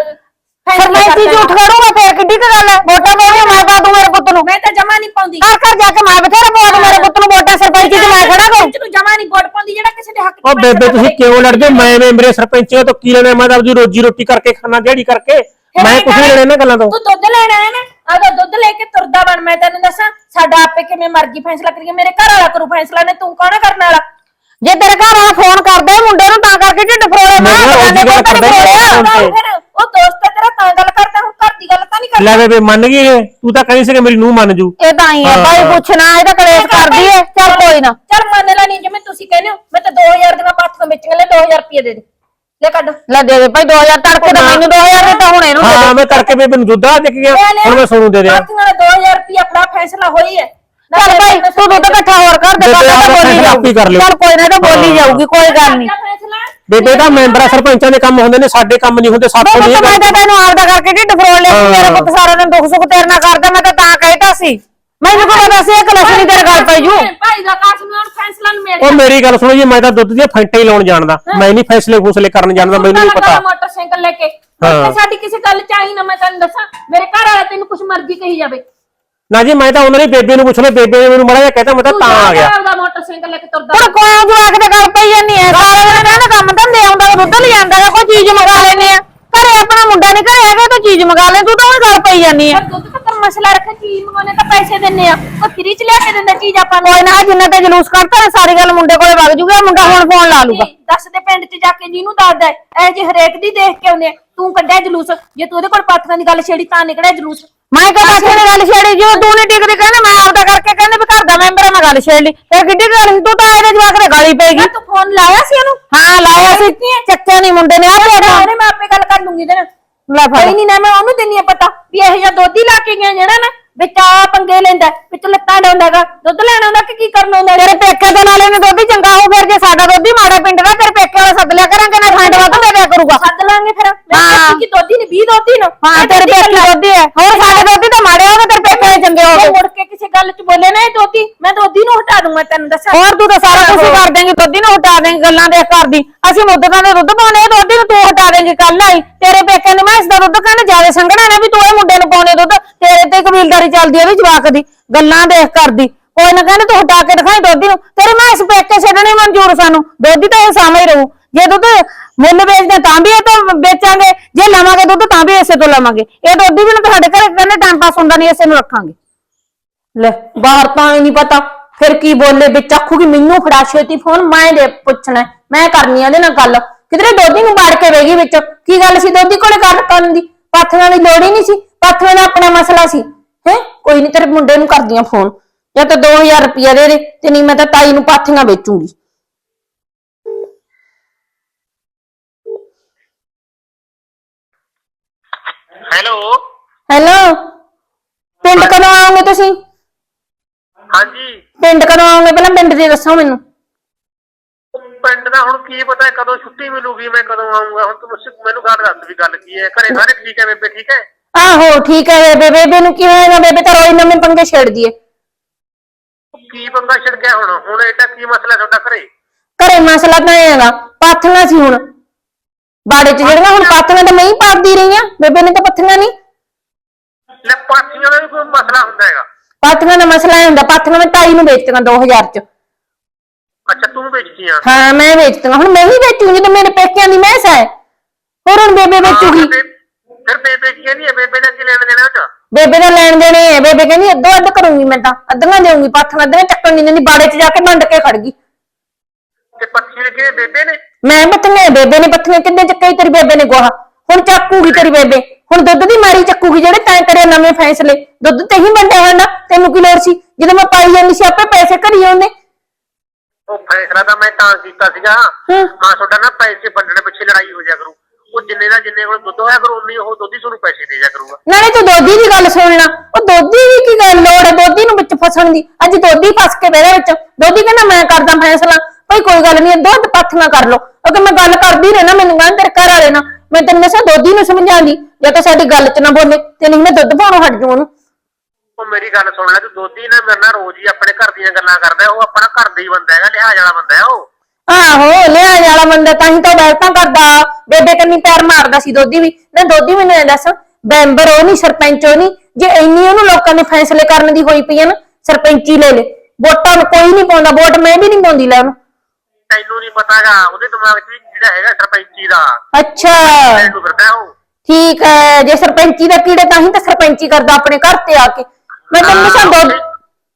ਸਰਪੰਚੀ ਝੂਠ ਕਰੂੰਗਾ ਫੇਰ ਕਿੱਡੀ ਕੁ ਗੱਲ ਹੈ ਵੋਟਾਂ ਪਾਉਣੀਆਂ ਮੈਂ ਪਾ ਦੂੰ ਮੇਰੇ ਪੁੱਤ ਨੂੰ। ਮੈਂ ਤਾਂ ਜਮਾ ਨਹੀਂ ਪਾਉਂਦੀ। ਘਰ ਘਰ ਜਾ ਕੇ ਮੈਂ ਬਥੇਰਾ ਪਵਾ ਦੂੰ ਮੇਰੇ ਪੁੱਤ ਨੂੰ ਵੋਟਾਂ ਸਰਪੰਚੀ ਚ ਮੈਂ ਖੜਾ ਕਰੂੰ ਤੂੰ ਜਮਾ ਨਹੀਂ ਵੋਟ ਪਾਉਂਦੀ ਜਿਹੜਾ ਕਿਸੇ ਦੇ ਹੱਕ ਚ ਉਹ ਬੇਬੇ ਫੈਸਲਾ ਤੁਸੀਂ ਕਰੇ। ਕਿਉਂ ਲੜਦੇ ਹੋ? ਮੈਂ ਮੈਂਬਰੇ ਸਰਪੰਚੀਆਂ ਤੋਂ ਕੀ ਲੈਣਾ ਮੈਂ ਤਾਂ ਆਪਦੀ ਰੋਜੀ ਰੋਟੀ ਕਰਕੇ ਖਾਣਾ ਦਿਹਾੜੀ ਕਰਕੇ। ਮੈਂ ਕੁਝ ਨਹੀਂ ਲੈਣਾ ਇਹਨਾਂ ਗੱਲਾਂ ਤੋਂ। ਤੂੰ ਦੁੱਧ ਲੈਣ ਆਇਆ ਨਾ? ਆਦਾ ਦੁੱਧ ਲੈ ਕੇ ਤੁਰਦਾ ਬਣ ਮੈਂ ਤੈਨੂੰ ਦੱਸਾਂ ਸਾਡਾ ਆਪੇ ਕਿਵੇਂ ਮਰਜ਼ੀ ਫੈਸਲਾ ਕਰੀਏ ਮੇਰੇ ਘਰ ਵਾਲਾ ਕਰੂ ਫੈਸਲਾ ਨੇ ਤੂੰ ਕੌਣ ਕਰਨ ਵਾਲਾ? ਜੇ ਤੇਰੇ ਘਰ ਵਾਲਾ ਫੋਨ ਕਰਦਾ ਹੈ ਮੁੰਡੇ ਨੂੰ ਤਾਂ ਕਰਕੇ ਢਿੱਡ ਫਰੋਲੇ ਮੈਂ ਕਰਦਾ ਹੀ। ਹਾਂ। ਤਾਂ। ਫਿਰ ਉਹ ਦੋਸਤ ਹੈ ਤੇਰਾ ਤਾਂ ਗੱਲ ਕਰਦਾ ਹੁਣ ਘਰ ਦੀ ਗੱਲ ਤਾਂ ਨਹੀਂ ਕਰਦਾ। ਲੈ ਬੇਬੇ ਮੰਨ ਗਈ ਇਹ? ਤੂੰ ਤਾਂ ਕਹਿੰਦੀ ਸੀ ਕਿ ਮੇਰੀ ਨੂੰਹ ਮੰਨ ਜੂ। ਇਹ ਤਾਂ ਹੀ ਹੈ। ਭਾਈ ਪੁੱਛਣਾ ਇਹ ਤਾਂ ਕਲੇਸ਼ ਕਰਦੀ ਹੈ ਚੱਲ ਕੋਈ ਨਾ। ਚੱਲ ਮੰਨ ਲੈ ਨਹੀਂ ਜਿਵੇਂ ਤੁਸੀਂ ਕਹਿੰਦੇ ਹੋ। ਮੈਂ ਤਾਂ 2000 ਦੀਆਂ ਪਾਥੀਆਂ ਵੇਚੀਆਂ ਲੈ 2000 ਰੁਪਏ ਦੇ ਦੇ। ਲੈ ਕੱਢ। ਲੈ ਦੇ ਦੇ ਭਾਈ 2000 ਤੜਕੇ ਤਾਂ ਮੈਨੂੰ 2000 ਦਿੱਤਾ ਹੁਣ ਇਹਨੂੰ ਦੇ ਹਾਂ ਮੈਂ ਤੜਕੇ ਬੇਬੇ ਨੂੰ ਦੁੱਧ ਆ ਦੇ ਕੇ ਗਿਆ। ਹੁਣ ਮੈਂ ਸੋਨੂੰ ਦੇ ਦਿਆ। ਪਾਥੀਆਂ ਦਾ 2000 ਰੁਪਏ ਆਪਣਾ ਫੈਸਲਾ ਹੋਈ ਹੈ। ਚੱਲ ਭਾਈ ਤੂੰ ਦੁੱਧ ਇਕੱਠਾ ਹੋਰ ਕਰ ਦੇ ਆਪਣਾ ਬੋਲੀ ਫੈਸਲਾ ਆਪ ਹੀ ਕਰ ਲਿਓ। ਚੱਲ ਕੋਈ ਨਾ ਇਹ ਤਾਂ ਬੋਲੀ। ਜਾਊਗੀ ਕੋਈ ਗੱਲ ਨਹੀਂ। ਬੇਬੇ ਦਾ ਮੈਂਬਰਾਂ ਸਰਪੰਚਾਂ ਦੇ ਕੰਮ ਹੁੰਦੇ ਨੇ ਸਾਡੇ ਕੰਮ ਨਹੀਂ ਹੁੰਦੇ ਸਾਥੋਂ ਮੈਂ ਨਹੀਂ ਇਹ ਤਾਂ ਤੈਨੂੰ ਆਪਦਾ ਕਰਕੇ ਢਿੱਡ ਫਰੋਲ ਲਿਆ ਸੀ, ਮੇਰਾ ਪੁੱਤ ਸਾਰਾ ਦਿਨ ਦੁੱਖ ਸੁੱਖ ਤੇਰੇ ਨਾਲ ਕਰਦਾ ਮੈਂ ਤਾਂ ਤਾਂ ਕਹਿਤਾ ਸੀ। ਮੈਨੂੰ ਕੋਈ ਪਤਾ ਸੀ ਇਹ ਕਲੇਸ਼ ਨਹੀਂ ਤੇਰੇ ਗੱਲ ਪਈ ਜੂ ਭਾਈ ਦਾ ਕਾਸ ਨੂੰ ਹੁਣ ਫੈਸਲਾ ਨੂੰ ਮਿਲ ਉਹ ਮੇਰੀ ਗੱਲ ਸੁਣੋ ਜੀ ਮੈਂ ਤਾਂ ਦੁੱਧ ਦੀਆਂ ਫੈਂਟੇ ਹੀ ਲਾਉਣ ਜਾਣਦਾ। ਮੈਂ ਨਹੀਂ ਫੈਸਲੇ ਫੂਸਲੇ ਕਰਨ ਜਾਣਦਾ ਮੈਨੂੰ ਨਹੀਂ ਪਤਾ। ਮੋਟਰਸਾਈਕਲ ਲੈ ਕੇ। ਸਾਡੀ ਕਿਸੇ ਗੱਲ ਚ ਆਈ ਨਾ ਮੈਂ ਤੈਨੂੰ ਦੱਸਾਂ ਮੇਰੇ ਘਰ ਵਾਲਾ ਤੈਨੂੰ ਕੁਛ ਮਰਜ਼ੀ ਕਹੀ ਜਾਵੇ। ਨਾ ਜੀ ਮੈਂ ਤਾਂ ਉਹਨਾਂ ਦੀ ਬੇਬੇ ਨੂੰ ਪੁੱਛ ਲਿਆ ਬੇਬੇ ਨੇ ਮੈਨੂੰ ਮੜਾ ਜਿਹਾ ਕਹਿਤਾ ਮੈਂ ਤਾਂ ਤੂੰ ਆ ਗਿਆ। ਆਪਦਾ ਮੋਟਰਸਾਈਕਲ ਲੈ ਕੇ ਤੁਰਦਾ ਹੁਣ ਕੋਈ ਜਵਾਕ ਦੇ ਗੱਲ ਪਈ ਜਾਂਦੀ ਹੈ ਸਾਰਾ ਦਿਨ ਕਹਿੰਦਾ ਕੰਮ ਧੰਦੇ ਆਉਂਦਾ ਵਾ, ਦੁੱਧ ਲੈ ਜਾਂਦਾ ਵਾ, ਕੋਈ ਚੀਜ਼ ਮੰਗਾ ਲੈਨੇ ਆ ਘਰੇ ਆਪਣਾ ਮੁੰਡਾ ਨਹੀਂ ਘਰੇ ਹੈਗਾ ਤਾਂ ਚੀਜ਼ ਮੰਗਾ ਲੈ ਤੂੰ ਤਾਂ ਹੈ ਪਰ ਦੁੱਧ ਤੱਕ ਮਸਲਾ ਰੱਖੇ ਚੀਜ਼ ਮੰਗਾਉਣੇ ਤਾਂ ਪੈਸੇ ਦਿੰਨੇ ਆ। ਉਹ ਫ੍ਰੀ ਚ ਲਿਆ ਕੇ ਦਿੰਦਾ ਚੀਜ਼ ਆਪਾਂ ਨੂੰ? ਕੋਈ ਨਾ ਜਿੰਨਾ ਤੇ ਜਲੂਸ ਕਰਤਾ ਨਾ ਸਾਰੀ ਗੱਲ ਮੁੰਡੇ ਕੋਲੇ ਵਗ ਜੂਗਾ ਮੁੰਡਾ ਹੁਣ ਫੋਨ ਲਾ ਲੂਗਾ। ਦੱਸ ਦੇ ਪਿੰਡ ਚ ਜਾ ਕੇ ਜਿਹਨੂੰ ਦੱਸਦਾ ਐ ਜੇ ਹਰੇਕ ਦੀ ਦੇਖ ਕੇ ਆਉਂਦੇ ਆ, ਤੂੰ ਕੱਢਿਆ ਜਲੂਸ। ਜੇ ਤੂੰ ਉਹਦੇ ਕੋਲ ਪਾਥੀਆਂ ਦੀ ਗੱਲ ਛੇੜੀ ਤਾਂ ਨਿਕਲਿਆ ਜਲੂਸ। ਮੈਂ ਕਿਹਾ ਪਾਸੇ ਨੇ ਗੱਲ ਛੇੜੀ ਜੋ ਤੂੰ ਨਹੀਂ ਟਿਕਦੀ ਕਹਿੰਦਾ ਮੈਂ ਆਪਦਾ ਕਰਕੇ ਕਹਿੰਦੇ ਵੀ ਘਰ ਦਾ ਮੈਂਬਰ ਆ, ਮੈਂ ਗੱਲ ਛੇੜ ਲਈ। ਫਿਰ ਕਿੱਡੀ ਗੱਲ ਤੂੰ ਤਾਂ ਇਹਦੇ ਜਵਾਕ ਦੇ ਗਾਲੀ ਪਏਗੀ ਨਾ ਤੂੰ ਫੋਨ ਲਾਇਆ ਸੀ ਉਹਨੂੰ? ਹਾਂ ਲਾਇਆ ਸੀ। ਚੱਕਿਆ ਨਹੀਂ ਮੁੰਡੇ ਨੇ ਉਹਨੇ ਮੈਂ ਆਪੇ ਗੱਲ ਕਰ ਲੂੰਗੀ ਇਹਦੇ ਨਾਲ। ਲੈ ਫੜ। ਕੋਈ ਨਹੀਂ ਨਾ ਮੈਂ ਉਹਨੂੰ ਦਿੰਨੀ ਆ ਪਤਾ ਵੀ ਇਹ ਜਿਹਾ ਦੁੱਧ ਹੀ ਲਾ ਕੇ ਗਿਆ ਜਿਹੜਾ ਨਾ ਵਿੱਚ ਆ ਪੰਗੇ ਲੈਂਦਾ ਵਿੱਚ ਲੱਤਾਂ ਡਾਉਂਦਾਗਾ ਦੁੱਧ ਲੈਣ ਆਉਂਦਾ ਕਿ ਕੀ ਕਰਨ ਆਉਂਦਾ ਤੇਰੇ ਪੇਕੇ ਦੇ ਨਾਲੇ ਨੇ ਦੁੱਧ ਹੀ ਚੰਗਾ ਹੋ ਫਿਰ ਜੇ ਸਾਡਾ ਦੁੱਧ ਹੀ ਮਾੜਾ ਪਿੰਡ ਦਾ ਤੇਰੇ ਪੇਕੇ ਵਾਲਾ ਸੱਦ ਲਿਆ ਕਰਾਂਗੇ ਨਾ ਖੰਡ ਵੱਧ ਦੇ ਦਿਆ ਕਰੂਗਾ। ਸੱਦ ਲਾਂਗੇ ਫਿਰ। ਮੈਂ ਹਾਂ। ਕਿ ਦੁੱਧ ਹੀ ਨਹੀਂ 20 ਦੁੱਧ ਹੀ ਨਾ। ਹਾਂ ਤੇਰੇ ਪੇਕੇ ਦੁੱਧ ਹੀ ਹੈ। ਹੋਰ ਸਾਡੇ ਦੁੱਧ ਹੀ ਤਾਂ ਮਾੜੇ ਹੋ ਤੇਰੇ ਪੇਕੇ ਵਾਲੇ ਚੰਗੇ ਹੋ ਜੇ ਗਏ ਮੁੜ ਕੇ ਕਿਸੇ ਗੱਲ 'ਚ ਬੋਲੇ ਨਾ ਇਹ ਦੋਤੀ, ਮੈਂ ਦੋਤੀ ਨੂੰ ਹਟਾ ਦੂੰਗਾ ਤੈਨੂੰ ਦੱਸਾਂ। ਹੋਰ ਤੂੰ ਤਾਂ ਸਾਰਾ ਕੁਝ ਕਰ ਦੇਂਗੀ ਦੁੱਧ ਨੂੰ ਹਟਾ ਦੇਂਗੀ ਗੱਲਾਂ ਦੇ ਕਰਦੀ ਅਸੀਂ ਮੁੱਦਤਾਂ ਦੇ ਦੁੱਧ ਪਾਉਣੇ ਦੁੱਧ ਨੂੰ ਤੂੰ ਹਟਾ ਦੇਂਗੀ ਕੱਲ ਆਈ। ਤੇਰੇ ਪੇਕੇ ਨੇ ਮੈਂ ਇਸ ਦਾ ਦੁੱਧ ਕਹਿੰਦੇ, ਜ਼ਿਆਦਾ ਸੰਘਣਾ ਨੇ ਵੀ ਤੂੰ ਇਹ ਮੁੰਡੇ ਨੂੰ ਪਾਉਣੇ ਦੁੱਧ। ਤੇਰੇ ਤੇ ਕਬੀਲਦਾਰੀ ਚੱਲਦੀ ਹੈ ਵੀ ਜਵਾਕ ਦੀ, ਗੱਲਾਂ ਦੇਖ ਕਰਦੀ ਕੋਈ ਨਾ ਕਹਿੰਦੇ ਤੂੰ ਹਟਾ ਕੇ ਦਿਖਾਈ ਦੁੱਧ ਨੂੰ। ਤੇਰੇ ਮੈਂ ਇਸ ਪੇਕੇ ਛੱਡਣੀ ਮਨਜ਼ੂਰ ਸਾਨੂੰ। ਦੁੱਧ ਤਾਂ ਇਹ ਸਾਹਮਣੇ ਰਹੂ। ਜੇ ਦੁੱਧ ਮੁੱਲ ਵੇਚਦੇ ਤਾਂ ਵੀ ਇਹ ਤੋਂ ਵੇਚਾਂਗੇ, ਜੇ ਲਵਾਂਗੇ ਦੁੱਧ ਤਾਂ ਵੀ ਇਸੇ ਤੋਂ ਲਵਾਂਗੇ। ਇਹ ਦੁੱਧ ਵੀ ਨਾ ਤੁਹਾਡੇ ਘਰੇ ਕਹਿੰਦੇ ਟਾਈਮ ਪਾਸ ਹੁੰਦਾ ਨਹੀਂ, ਇਸੇ ਨੂੰ ਰੱਖਾਂਗੇ। ਲੈ ਬਾਹਰ ਤਾਂ ਨਹੀਂ ਪਤਾ। ਫਿਰ ਕੀ ਬੋਲੇ ਵਿੱਚ ਆਖੂਗੀ ਮੈਨੂੰ ਫੜਾ ਛੇਤੀ ਫੋਨ ਮੈਂ ਦੇ ਪੁੱਛਣਾ। ਮੈਂ ਕਰਨੀ ਆ ਉਹਦੇ ਨਾਲ ਗੱਲ। ਕਿਧਰੇ ਦੋਦੀ ਨੂੰ ਮਾਰ ਕੇ ਵੇਗੀ ਵਿੱਚ? ਕੀ ਗੱਲ ਸੀ ਦੋਦੀ ਕੋਲੇ ਗੱਲ ਕਰਨ ਦੀ? ਪਾਥੀਆਂ ਦੀ ਲੋੜ ਹੀ ਨਹੀਂ ਸੀ। ਪਾਥੀਆਂ ਦਾ ਆਪਣਾ ਮਸਲਾ ਸੀ। ਹੈ? ਕੋਈ ਨਹੀਂ ਤੇਰੇ ਮੁੰਡੇ ਨੂੰ ਕਰਦੀਆਂ ਫੋਨ ਜਾਂ ਤਾਂ 2000 ਰੁਪਇਆ ਦੇ ਦੇ ਤੇ ਨਹੀਂ ਮੈਂ ਤਾਂ ਤਾਈ ਨੂੰ ਪਾਥੀਆਂ ਵੇਚੂੰਗੀ। ਹੈਲੋ। ਹੈਲੋ। ਪਿੰਡ ਕਦੋਂ ਆਓਗੇ ਤੁਸੀਂ? ਹਾਂਜੀ। ਪਿੰਡ ਕਦੋਂ ਆਓਗੇ ਪਹਿਲਾਂ ਪਿੰਡ ਦੇ ਦੱਸੋ ਮੈਨੂੰ। ਪਿੰਡ ਦਾ ਹੁਣ ਕੀ ਪਤਾ ਕਦੋਂ ਛੁੱਟੀ ਮਿਲੂਗੀ ਮੈਂ ਕਦੋਂ ਆਉਂਗਾ ਹੁਣ ਤੂੰ ਮੁझसे- ਮੈਨੂੰ ਗੱਲ ਦੱਸ ਵੀ ਗੱਲ ਕੀ ਹੈ। ਘਰੇ ਸਾਰੇ ਠੀਕ ਹੈ ਬੇਬੇ ਠੀਕ ਹੈ? ਆਹੋ ਠੀਕ ਹੈ ਬੇਬੇ। ਬੇਬੇ ਨੂੰ ਕਿਵੇਂ ਨਾ ਬੇਬੇ ਤਾਂ ਰੋਈ ਨਵੇਂ ਪੰਗੇ ਛੇੜਦੀ ਏ ਕੀ ਬੰਦਾ ਛਿੜਕਿਆ ਹੁਣ? ਹੁਣ ਇਹਦਾ ਕੀ ਮਸਲਾ ਤੁਹਾਡਾ ਘਰੇ? ਘਰੇ ਮਸਲਾ ਤਾਂ ਇਹ ਹੈਗਾ ਪਾਥੀਆਂ ਸੀ ਹੁਣ। ਬਾੜੇ 'ਚ ਜਿਹੜੀਆਂ ਹੁਣ ਪਾਥੀਆਂ? ਤਾਂ ਮੈਂ ਹੀ ਪਾਦੀ ਰਹੀ ਆ ਬੇਬੇ ਨੇ ਤਾਂ ਪੱਥੀਆਂ ਨਹੀਂ। ਲੈ ਪਾਥੀਆਂ ਦਾ ਵੀ ਕੋਈ ਮਸਲਾ ਹੁੰਦਾ ਹੈਗਾ। ਪਾਥੀਆਂ ਦਾ ਮਸਲਾ ਇਹ ਹੁੰਦਾ ਪਾਥੀਆਂ ਮੈਂ ਤਾਈ ਨੂੰ ਵੇਚਤੀਆਂ 2000 ਚ। ਅੱਛਾ ਤੂੰ ਵੇਚਦੀਆਂ ਹਾਂ ਮੈਂ ਵੇਚਤੀਆਂ ਹੁਣ ਮੈਂ ਹੀ ਵੇਚੂਗੀ ਜਦੋਂ ਮੇਰੇ ਪੇਕਿਆਂ ਦੀ ਮੈਸ ਹੈ। ਹੋਰ ਹੁਣ ਬੇਬੇ ਵੇਚੂਗੀ। ਫਿਰ ਬੇਬੇ ਕੀ ਨਹੀਂ ਹੈ ਬੇਬੇ ਨੇ ਕੀ ਲੈਣ ਦੇਣਾ ਉਹ ਚ? ਬੇਬੇ ਨੇ ਲੈਣ ਦੇਣੇ ਆ ਬੇਬੇ ਕਹਿੰਦੀ ਅੱਧੋ ਅੱਧ ਕਰੂੰਗੀ ਮੈਂ ਤਾਂ ਅੱਧੀਆਂ ਦੇਊਂਗੀ ਪਾਥੀਆਂ ਅੱਧੀਆਂ ਚੱਕਣ ਨਹੀਂ ਦਿੰਦੀ ਬਾੜੇ 'ਚ ਜਾ ਕੇ ਮੰਡ ਕੇ ਖੜ ਗਈ। ਤੇ ਪੱਥੀ ਕਿਹਨੇ ਬੇਬੇ ਨੇ? ਮੈਂ ਪੱਥੀਆਂ ਬੇਬੇ ਨੇ ਪੱਥੀਆਂ ਕਿੰਨੇ ਚੱਕੇ ਤੇਰੀ ਬੇਬੇ ਨੇ ਗੋਹਾ? ਹੁਣ ਚੱਕੂਗੀ ਤੇਰੀ ਬੇਬੇ। ਹੁਣ ਦੁੱਧ ਦੀ ਮਾਰੀ ਚੱਕੂਗੀ ਜਿਹੜੇ ਤੈਂ ਕਰੇ ਨਵੇਂ ਫੈਸਲੇ। ਦੁੱਧ ਤੇ ਹੀ ਵੰਡਿਆ ਨਾ ਤੈਨੂੰ ਕੀ ਲੋੜ ਸੀ? ਜਦੋਂ ਮੈਂ ਪਾਈ ਜਾਂਦੀ ਸੀ ਆਪੇ ਪੈਸੇ ਘਰੀ ਆਉਂਦੇ। ਉਹ ਫੈਸਲਾ ਤਾਂ ਮੈਂ ਤਾਂ ਕੀਤਾ ਸੀਗਾ। ਹਾਂ। ਮਾਂ ਤੁਹਾਡਾ ਨਾ ਪੈਸੇ ਵੰਡਣ ਪਿੱਛੇ ਲੜਾਈ ਹੋ ਜਾ ਕਰੂ। ਉਹ ਜਿੰਨੇ ਦਾ ਜਿੰਨੇ ਕੋਲ ਦੁੱਧ ਹੋਇਆ ਕਰੂ ਉਨੀ ਉਹ ਦੁੱਧ ਹੀ ਤੁਹਾਨੂੰ ਪੈਸੇ ਦੇ ਜਾ ਕਰੂਗਾ। ਨਾਲੇ ਤੂੰ ਦੋਦੀ ਦੀ ਗੱਲ ਸੁਣ ਲੈ ਉਹ ਦੋਦੀ ਦੀ ਕੀ ਗੱਲ ਲੋੜ ਹੈ ਦੋਦੀ ਨੂੰ ਵਿੱਚ ਫਸਣ ਦੀ? ਅੱਜ ਦੋਦੀ ਫਸ ਕੇ ਬਹਿ ਵਿੱਚ। ਦੋਦੀ ਕਹਿੰਦਾ ਮੈਂ ਕਰਦਾ ਫੈਸਲਾ। ਭਾਈ ਕੋਈ ਗੱਲ ਨਹੀਂ ਦੁੱਧ ਪੱਥੀਆਂ ਕਰ ਲੋ ਕਿਉਂਕਿ ਮੈਂ ਗੱਲ ਕਰਦੀ ਰਹਿਣਾ ਮੈਨੂੰ ਕਹਿੰਦਾ ਤੇਰੇ ਘਰ ਵਾਲੇ ਨਾ ਮੈਂ ਤੈਨੂੰ ਦੱਸਾਂ ਦੋਦੀ ਨੂੰ ਸਮਝਾਉਂਦੀ ਜੇ ਤਾਂ ਸਾਡੀ ਗੱਲ 'ਚ ਨਾ ਬੋਲੇ ਤੇ ਨਹੀਂ ਮੈਂ ਦੁੱਧ ਪਾਉਣੋਂ ਹਟ ਜੂ ਉਹਨੂੰ। ਉਹ ਮੇਰੀ ਗੱਲ ਸੁਣ ਲੈ ਤੂੰ ਦੋਦੀ ਨਾ ਮੇਰੇ ਨਾਲ ਰੋਜ਼ ਹੀ ਆਪਣੇ ਘਰ ਦੀਆਂ ਗੱਲਾਂ ਕਰਦਾ ਹੈ। ਉਹ ਆਪਣਾ ਘਰ ਦਾ ਹੀ ਬੰਦਾ ਹੈਗਾ ਲਿਹਾਜ਼ ਵਾਲਾ ਬੰਦਾ ਹੈ ਉਹ। ਆਹੋ ਲਿਆ ਵਾਲਾ ਬੰਦਾ ਤਾਂ ਹੀ ਤਾਂ ਵੈਲਤਾਂ ਕਰਦਾ ਬੇਬੇ ਕੰਨੀ ਪੈਰ ਮਾਰਦਾ ਸੀ ਦੋਦੀ ਵੀ। ਨਾ ਦੋਦੀ ਮੈਨੂੰ ਇਹ ਦੱਸ ਮੈਂਬਰ ਉਹ ਨਹੀਂ ਸਰਪੰਚ ਉਹ ਨਹੀਂ। ਜੇ ਇੰਨੀ ਉਹਨੂੰ ਲੋਕਾਂ ਨੇ ਫੈਸਲੇ ਕਰਨ ਦੀ ਹੋਈ ਪਈ ਹੈ ਨਾ ਸਰਪੰਚੀ ਲੈ ਲੈ। ਵੋਟਾਂ ਨੂੰ ਕੋਈ ਨਹੀਂ ਪਾਉਂਦਾ ਵੋਟ ਮੈਂ ਵੀ ਨਹੀਂ ਪਾਉਂਦੀ ਲੈ ਉਹਨੂੰ। ਤੈਨੂੰ ਨਹੀਂ ਪਤਾਗਾ ਉਹਦੇ ਦਿਮਾਗ 'ਚ ਵੀ ਜਿਹੜਾ ਹੈਗਾ ਸਰਪੰਚੀ ਦਾ। ਅੱਛਾ। ਤੈਨੂੰ ਫਿਰਦਾ ਉਹ। ਠੀਕ ਹੈ ਜੇ ਸਰਪੰਚੀ ਦਾ ਕੀੜੇ ਤਾਂ ਹੀ ਤਾਂ ਸਰਪੰਚੀ ਕਰਦਾ ਆਪਣੇ ਘਰ ਤੇ ਆ ਕੇ। ਮੈਂ ਤੈਨੂੰ ਦੱਸਾਂ ਦੋ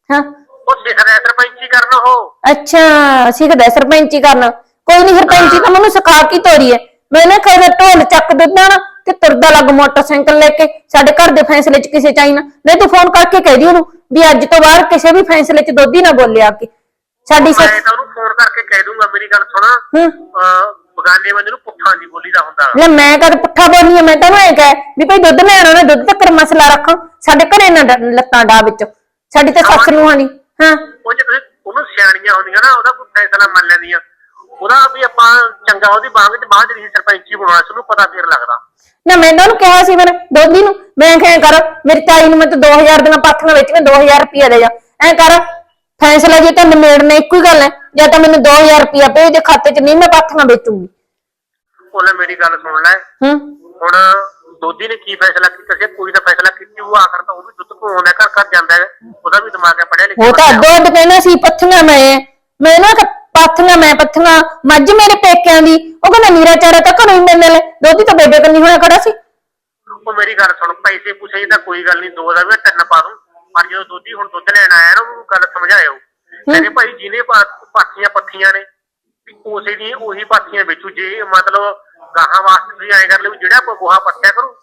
ਹਾਂ। ਉਹ ਸਿੱਖਦਾ ਸਰਪੰਚੀ ਕਰਨ ਉਹ। ਅੱਛਾ ਸਿੱਖਦਾ ਸਰਪੰਚੀ ਕਰਨਾ। ਕੋਈ ਨਹੀਂ ਸਰਪੰਚੀ ਤਾਂ ਮੈਨੂੰ ਸਿਖਾ ਕੇ ਤੋਰੀ ਹੈ। ਮੈਂ ਨਾ ਕਦੇ ਢੋਲ ਚੱਕ ਦਿੰਦਾ ਨਾ ਤੇ ਤੁਰਦਾ ਲੱਗ ਮੋਟਰਸਾਈਕਲ ਲੈ ਕੇ। ਸਾਡੇ ਘਰ ਦੇ ਫੈਸਲੇ 'ਚ ਕਿਸੇ ਚਾਹੀਨਾ ਨਹੀਂ ਤੂੰ ਫੋਨ ਕਰਕੇ ਕਹਿ ਦੀ ਉਹਨੂੰ ਵੀ ਅੱਜ ਤੋਂ ਬਾਅਦ ਕਿਸੇ ਵੀ ਫੈਸਲੇ 'ਚ ਦੋਦੀ ਨਾ ਬੋਲਿਆ ਕੇ। ਸਾਡੀ ਮੈਂ ਤਾਂ ਉਹਨੂੰ ਫੋਨ ਕਰਕੇ ਕਹਿ ਦੂੰਗਾ ਮੇਰੀ ਗੱਲ ਸੁਣਾ। ਹੂੰ। ਅਹ ਬਗਾਨੇ ਬੰਦੇ ਨੂੰ ਪੁੱਠਾ ਨਹੀਂ ਬੋਲੀਦਾ ਹੁੰਦਾ। ਲੈ ਮੈਂ ਕਦ ਪੁੱਠਾ ਬੋਲਨੀ ਆ ਮੈਂ ਤਾਂ ਇਹ ਕਹਿ ਵੀ ਭਾਈ ਦੁੱਧ ਲੈਣਾ ਨਾ ਦੁੱਧ ਤੱਕ ਮਸਲਾ ਰੱਖੋ। ਸਾਡੇ ਘਰੇ ਨਾ ਡ- ਲੱਤਾਂ ਡਾ ਵਿੱਚ। ਸਾਡੀ ਤਾਂ ਸੱਸ ਨੂੰ ਹਾਨੀ ਹਾਂ। ਉਹ ਜੇ ਤੁਸੀਂ ਉਹਨੂੰ ਸਿਆਣੀਆਂ ਹੁੰਦੀਆਂ ਨਾ ਉਹਦਾ ਕੋਈ ਫੈਸਲਾ ਮੰਨ ਲੈਂਦੀਆਂ। ਉਹਦਾ ਵੀ ਆਪਾਂ ਚੰਗਾ ਉਹਦੀ ਬਾਂਗ 'ਚ ਬਾਅਦ ਜਿਹੜੀ ਸਰਪੰਚੀ ਬਣਾਉਣਾ ਸੀ ਉਹਨੂੰ ਪਤਾ ਫੇਰ ਲੱਗਦਾ। ਨਾ ਮੈਂ ਤਾਂ ਉਹਨੂੰ ਕਿਹਾ ਸੀ ਮੈਂ ਦੋਦੀ ਨੂੰ ਮੈਂ ਕਿਹਾ ਐਂ ਕਰ ਮੇਰੀ ਤਾਈ ਨੂੰ ਮੈਂ ਤਾਂ 2000 ਦੀਆਂ ਪਾਥੀਆਂ ਵੇਚ ਮੈਂ 2000 ਰੁਪਇਆ ਦੇ ਜਾ। ਐ ਕਰ ਫੈਸਲਾ ਜੇ ਤਾਂ ਨਿਮੇੜਨਾ ਇੱਕੋ ਹੀ ਗੱਲ ਹੈ ਜਾਂ ਤਾਂ ਮੈਨੂੰ 2000 ਰੁਪਇਆ ਭੇਜ ਦੇ ਖਾਤੇ 'ਚ ਨਹੀਂ ਮੈਂ ਪਾਥੀਆਂ ਵੇਚੂੰਗੀ। ਉਹਨੇ ਮੇਰੀ ਗੱਲ ਸੁਣ ਲੈ। ਹੂੰ। ਹੁਣ ਦੋਦੀ ਨੇ ਕੀ ਫੈਸਲਾ ਕੀਤਾ ਸੀ? ਕੋਈ ਤਾਂ ਫੈਸਲਾ ਕੀਤੀ ਉਹ ਆਖਰ ਤਾਂ ਉਹ ਵੀ ਦੁੱਧ ਪਵਾਉਂਦਾ ਘਰ ਘਰ ਜਾਂਦਾ ਹੈ। ਉਹਦਾ ਵੀ ਦਿਮਾਗ ਹੈ ਪੜਿਆ ਲਿਖਿਆ ਉਹ ਤਾਂ ਹੈ। ਅੱਡੋ ਅੱਡ ਕਹਿਣਾ ਸੀ ਪੱਥੀਆਂ ਮੈਂ ਮੈਂ ਨਾ ਕਿ ਪਾਥੀਆਂ ਮੈਂ ਪੱਥੀਆਂ ਮੱਝ ਮੇਰੇ ਪੇਕਿਆਂ ਦੀ। ਉਹ ਕਹਿੰਦਾ ਨੀਰਾ ਚਾਰਾ ਤਾਂ ਘਰੋਂ ਹੀ ਮਿਲਣ ਲੈ ਦੋਦੀ ਤਾਂ ਬੇਬੇ ਕੰਨੀ ਹੋਇਆ ਖੜਾ ਸੀ। ਉਹ ਮੇਰੀ ਗੱਲ ਸੁਣ ਪੈਸੇ ਪੁੱਛੇ ਤਾਂ ਕੋਈ ਗੱਲ ਨਹੀਂ ਦੋ ਦਾ ਵੀ ਤਿੰਨ ਪਾ ਦੂੰ। ਪਰ ਜਦੋਂ ਦੋਦੀ ਹੁਣ ਦੁੱਧ ਲੈਣ ਆਇਆ ਨਾ ਉਹਨੂੰ ਗੱਲ ਸਮਝਾਇਓ। ਕਹਿੰਦੇ ਭਾਈ ਜਿਹਨੇ ਪਾ- ਪਾਥੀਆਂ ਪੱਥੀਆਂ ਨੇ ਵੀ ਉਸੇ ਦੀ ਉਹੀ ਪਾਥੀਆਂ ਵੇਚੂ ਜੇ ਮਤਲਬ ਗਾਹਾਂ ਵਾਸਤੇ ਤੁਸੀਂ ਐਂ ਕਰ ਲਿਓ ਵੀ ਜਿਹੜਾ ਆਪਾਂ ਗੋਹਾ ਪੱਟਿਆ ਕਰੂ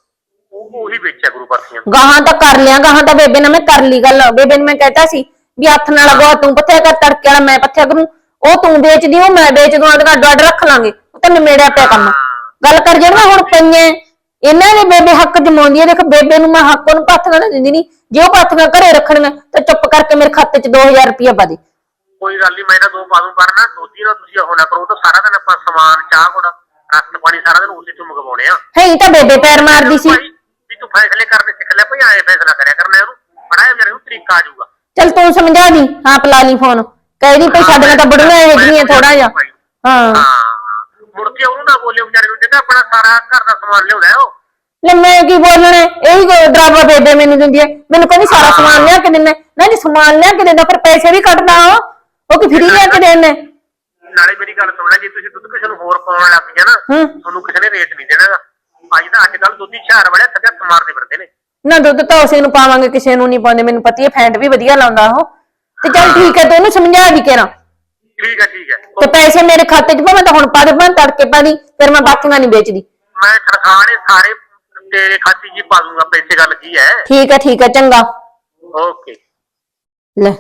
ਉਹ ਉਹੀ ਵੇਚਿਆ ਕਰੂ ਪਾਥੀਆਂ। ਗਾਹਾਂ ਤਾਂ ਕਰ ਲਿਆ ਗਾਹਾਂ ਤਾਂ ਬੇਬੇ ਨਾਲ ਮੈਂ ਕਰ ਲਈ ਗੱਲ। ਬੇਬੇ ਨੂੰ ਮੈਂ ਕਹਿਤਾ ਸੀ ਵੀ ਹੱਥ ਨਾਲ ਗੋਹਾ ਤੂੰ ਪੱਥਿਆ ਕਰ ਤੜਕੇ ਵਾਲਾ ਮੈਂ ਪੱਥਿਆ ਕਰੂੰ। ਉਹ ਤੂੰ ਵੇਚਦੀ ਉਹ ਮੈਂ ਵੇਚ ਦੂੰ ਅੱਡ ਅੱਡ ਰੱਖ ਲਾਂਗੇ। ਉਹ ਤਾਂ ਨਿਮੇੜਿਆ ਪਿਆ ਕੰਮ। ਗੱਲ ਕਰ ਜਿਹੜੀਆਂ ਹੁਣ ਪਈਆਂ ਇਹਨਾਂ ਨੇ ਬੇਬੇ ਹੱਕ ਜਮਾਉਂਦੀ ਹੈ ਦੇਖ ਬੇਬੇ ਨੂੰ ਮੈਂ ਹੱਕ ਉਹਨੂੰ ਪਾਥੀਆਂ ਨਾ ਦਿੰਦੀ ਨਹੀਂ ਜੇ ਉਹ ਪਾਥੀਆਂ ਘਰੇ ਰੱਖਣੀਆਂ ਤਾਂ ਚੁੱਪ ਕਰਕੇ ਮੇਰੇ ਖਾਤੇ 'ਚ 2000 ਰੁਪਇਆ ਪਾ ਦੇ ਕੋਈ ਗੱਲ ਨਹੀਂ ਮੈਂ ਤਾਂ ਦੋ ਪਾ ਦੂੰ ਪਰ ਨਾ ਦੋਦੀ ਨਾਲ ਤੁਸੀਂ ਨਾ ਕਰੋ ਤਾਂ ਸਾਰਾ ਦਿਨ ਆਪਾਂ ਸਮਾਨ ਚਾਹ ਕੋੜਾ ਰਸਤ ਪਾਣੀ ਸਾਰਾ ਦਿਨ ਉਸੇ ਤੋਂ ਮੰਗਵਾਉਣੇ ਆ। ਹੈ ਹੀ ਤਾਂ ਬੇਬੇ ਪੈਰ ਮਾਰਦੀ ਸੀ। ਭਾਈ, ਵੀ ਤੂੰ ਫੈਸਲੇ ਕਰਨੇ ਸਿੱਖ ਲੈ ਭਈ ਐਂ ਫੈਸਲਾ ਕਰਿਆ ਕਰਨਾ ਇਹਨੂੰ ਬੜਾ ਮੇਰੇ ਨੂੰ ਤਰੀਕਾ ਆ ਜਾਊਗਾ। ਚੱਲ ਤੂੰ ਸਮਝਾ ਦੀ ਆਪ ਲਾ ਲਈ ਫੋਨ। ਕਹਿ ਦੀ ਭਈ ਸਾਡੇ ਨਾਲ ਤਾਂ ਬੜੀਆਂ ਇਹ ਜਿਹੀਆਂ ਥੋੜਾ ਜਿਹਾ। ਹਾਂ। ਹਾਂ ਮੁੜ ਕੇ ਉਹਨੂੰ ਨਾ ਬੋਲਿਓ ਵਿਚਾਰੇ ਨੂੰ ਜਿੰਨਾ ਆਪਣਾ ਸਾਰਾ ਘਰ ਦਾ ਸਮਾਨ ਲਿਆਉਂਦਾ ਹੈ ਉਹ। ਲੈ ਮੈਂ ਕੀ ਬੋਲਣਾ? ਇਹੀ ਡਰਾਵਾ ਬੇਬੇ ਮੈਨੂੰ ਦਿੰਦੀ ਹੈ ਮੈਨੂੰ ਕਹਿੰਦੀ ਸਾਰਾ ਸਮਾਨ ਲਿਆ ਕੇ ਦਿੰਨਾ ਨਹੀਂ ਨਹੀਂ ਸਮਾਨ ਲਿਆ ਕੇ ਦਿੰਦਾ ਪਰ ਪੈਸੇ ਵੀ ਕੱਟਦਾ ਉਹ। ਉਹ ਕਿ ਫਰੀ ਲਿਆ ਕੇ ਦੇਣੇ ਨਾਲੇ ਮੇਰੀ ਗੱਲ ਸੁਣ ਲੈ ਜੇ ਤੁਸੀਂ ਦੁੱਧ ਕਿਸੇ ਨੂੰ ਹੋਰ ਪਾਉਣ ਲੱਗ ਗਿਆ ਨਾ ਹੂੰ। ਤੁਹਾਨੂੰ ਕਿਸੇ ਨੇ ਰੇਟ ਨਹੀਂ ਦੇਣਾਗਾ ਅੱਜ ਤਾਂ ਅੱਜ ਕੱਲ ਦੁੱਧੀ ਛਾਰ ਵਾਲੇ ਸੱਜਾ ਮਾਰਦੇ ਫਿਰਦੇ ਨੇ। ਨਾ ਦੁੱਧ ਤਾਂ ਉਸੇ ਨੂੰ ਪਾਵਾਂਗੇ ਕਿਸੇ ਨੂੰ ਨਹੀਂ ਪਾਉਂਦੇ। ਮੈਨੂੰ ਪਤੀ ਹੈ ਫੈਂਟ ਵੀ ਵਧੀਆ ਲਾਉਂਦਾ ਉਹ। ਤੇ ਚੱਲ ਠੀਕ ਹੈ ਤੂੰ ਇਹਨੂੰ ਸਮਝਾ ਦੀ ਕੇਰਾ ਠੀਕ ਹੈ ਠੀਕ ਹੈ ਤੇ ਪੈਸੇ ਮੇਰੇ ਖਾਤੇ 'ਚ ਭਾਵੇਂ ਤਾਂ ਹੁਣ ਪਾ ਦੇ ਭਾਵੇਂ ਤੜਕੇ ਪਾ ਦੀ ਫਿਰ ਮੈਂ ਬਾਕੀਆਂ ਨਹੀਂ ਵੇਚਦੀ। ਮੈਂ ਤਨਖਾਹ ਨੇ ਸਾਰੇ ਤੇਰੇ ਖਾਤੇ 'ਚ ਹੀ ਪਾ ਦੂੰਗਾ ਪੈਸੇ ਗੱਲ ਕੀ ਹੈ? ਠੀਕ ਹੈ ਠੀਕ ਹੈ ਚੰਗਾ। ਓਕੇ ਲੈ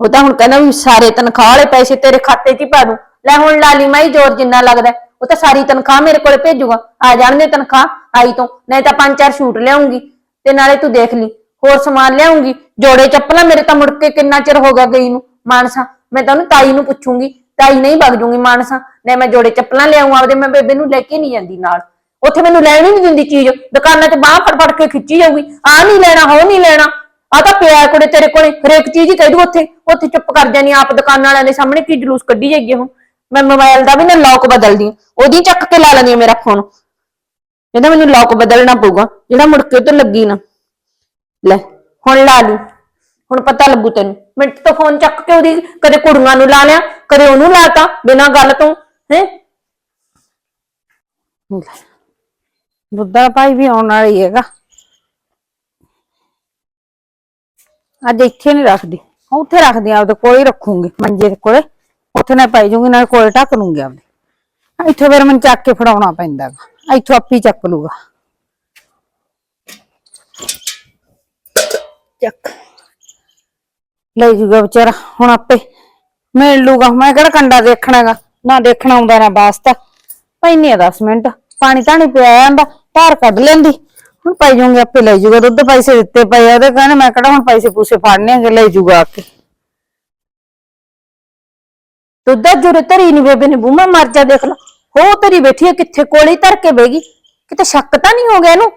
ਉਹ ਤਾਂ ਹੁਣ ਕਹਿੰਦਾ ਵੀ ਸਾਰੇ ਤਨਖਾਹ ਵਾਲੇ ਪੈਸੇ ਤੇਰੇ ਖਾਤੇ 'ਚ ਹੀ ਪਾ ਦੂੰ। ਲੈ ਹੁਣ ਲਾਲੀ ਮਾਈ ਜੋਰ ਜਿੰਨਾ ਲੱਗਦਾ ਹੈ, ਉਹ ਤਾਂ ਸਾਰੀ ਤਨਖਾਹ ਮੇਰੇ ਕੋਲੇ ਭੇਜੂਗਾ। ਆ ਜਾਣ ਦੇ ਤਨਖਾਹ ਆਈ ਤੋਂ ਨਹੀਂ ਤਾਂ ਪੰਜ ਚਾਰ ਸ਼ੂਟ ਲਿਆਉਂਗੀ ਤੇ ਨਾਲੇ ਤੂੰ ਦੇਖ ਲਈ ਹੋਰ ਸਮਾਨ ਲਿਆਉਂਗੀ। ਜੋੜੇ ਚੱਪਲਾਂ ਮੇਰੇ ਤਾਂ ਮੁੜ ਕੇ ਕਿੰਨਾ ਚਿਰ ਹੋ ਗਿਆ ਗਈ ਨੂੰ ਮਾਨਸਾ। ਮੈਂ ਤਾਂ ਉਹਨੂੰ ਤਾਈ ਨੂੰ ਪੁੱਛੂੰਗੀ ਤਾਈ ਨਹੀਂ ਵਗ ਜੂੰਗੀ ਮਾਨਸਾ। ਨਹੀਂ ਮੈਂ ਜੋੜੇ ਚੱਪਲਾਂ ਲਿਆਉਂ ਆਪਦੇ ਮੈਂ ਬੇਬੇ ਨੂੰ ਲੈ ਕੇ ਨਹੀਂ ਜਾਂਦੀ ਨਾਲ। ਉੱਥੇ ਮੈਨੂੰ ਲੈਣ ਹੀ ਨਹੀਂ ਦਿੰਦੀ ਚੀਜ਼। ਦੁਕਾਨਾਂ 'ਚ ਬਾਹ ਫੜ ਫੜ ਕੇ ਖਿੱਚੀ ਜਾਊਗੀ। ਆ ਨਹੀਂ ਲੈਣਾ ਹੋ ਨਹੀਂ ਲੈਣਾ। ਆ ਤਾਂ ਪਿਆ ਕੋਲੇ ਤੇਰੇ ਕੋਲੇ। ਹਰੇਕ ਚੀਜ਼ ਹੀ ਕਹਿ ਦੂ ਉੱਥੇ। ਉੱਥੇ ਚੁੱਪ ਕਰ ਜਾਨੀ ਆਪ ਦੁਕਾਨ ਵਾਲਿਆਂ ਦੇ ਸਾਹਮਣੇ ਕੀ ਜਲੂਸ ਕੱਢੀ ਜਾਈਏ ਹੁਣ। ਮੈਂ ਮੋਬਾਈਲ ਦਾ ਵੀ ਨਾ ਲੌਕ ਬਦਲਦੀ ਆਂ। ਉਹਦੀ ਚੱਕ ਕੇ ਲਾ ਲੈਂਦੀ ਆਂ ਮੇਰਾ ਫੋਨ ਇਹਦਾ ਮੈਨੂੰ ਲੌਕ ਬਦਲਣਾ ਪਊਗਾ। ਜਿਹੜਾ ਮੁੜ ਕੇ ਉੱਤੇ ਲੱਗੀ ਨਾ। ਲੈ, ਹੁਣ ਲਾ ਲਈ। ਹੁਣ ਪਤਾ ਲੱਗੂ ਤੈਨੂੰ। ਮਿੰਟ ਤੋਂ ਫੋਨ ਚੱਕ ਕੇ ਉਹਦੀ ਕਦੇ ਕੁੜੀਆਂ ਨੂੰ ਲਾ ਲਿਆ, ਕਦੇ ਉਹਨੂੰ ਲਾਤਾ, ਬਿਨਾਂ ਗੱਲ ਤੋਂ। ਹੈ? ਦੁੱਧ ਭਾਈ ਵੀ ਆਉਣ ਵਾਲਾ ਹੀ ਹੈਗਾ। ਅੱਜ ਇੱਥੇ ਨਹੀਂ ਰੱਖਦੀ। ਉੱਥੇ ਰੱਖਦੀ ਆਪਦੇ ਕੋਲੇ ਰੱਖੂਗੀ। ਮੰਜੇ ਦੇ ਕੋਲੇ। ਉੱਥੇ ਨਾ ਪਾਈ ਜੂੰਗੀ ਨਾਲ ਕੋਲੇ ਢੱਕ ਲੂੰਗੀ ਆਪਦੇ। ਇੱਥੇ ਫਿਰ ਮੈਨੂੰ ਚੱਕ ਕੇ ਫੜਾਉਣਾ ਪੈਂਦਾ ਗਾ ਇੱਥੋਂ ਆਪੀ ਚੱਕ ਲੂਗਾ। ਚੱਕ। ਲੈ ਜੂਗਾ ਵਿਚਾਰਾ, ਹੁਣ ਆਪੇ। ਮਿਲ ਲੂਗਾ। ਮੈਂ ਕਿਹੜਾ ਕੰਡਾ ਦੇਖਣਾਗਾ? ਨਾ ਦੇਖਣਾ ਆਉਂਦਾ ਨਾ ਵਾਸਤਾ। ਪੈਣੀ ਆ 10 ਮਿੰਟ। ਪਾਣੀ ਧਾਣੀ ਪਿਆ ਜਾਂਦਾ ਧਾਰ ਕੱਢ ਲੈਂਦੀ। ਹੁਣ ਪਾਈ ਜੂਗੀ ਆਪੇ ਲੈ ਜੂਗਾ, ਦੁੱਧ ਪੈਸੇ ਦਿੱਤੇ ਪਏ ਆ, ਉਹਦੇ ਕਹਿੰਦੇ ਮੈਂ ਕਿਹੜਾ ਹੁਣ ਪੈਸੇ ਪੂਸੇ ਫੜਨੇ ਆ ਲੈ ਜੂਗਾ ਆ ਕੇ। ਦੁੱਧ ਜੁਰੇ ਧਰੀ ਨਹੀਂ ਬੇਬੇ ਨੇ, ਬੂਮਾ ਮਰ ਜਾ ਦੇਖ ਲਾ। ਹੋ ਤੇਰੀ ਬੈਠੀ ਹੈ ਕਿੱਥੇ ਕੋਲੇ ਧਰ ਕੇ ਬੈਗੀ ਕਿਤੇ ਸ਼ੱਕ ਤਾਂ ਨਹੀਂ ਹੋ ਗਿਆ ਇਹਨੂੰ?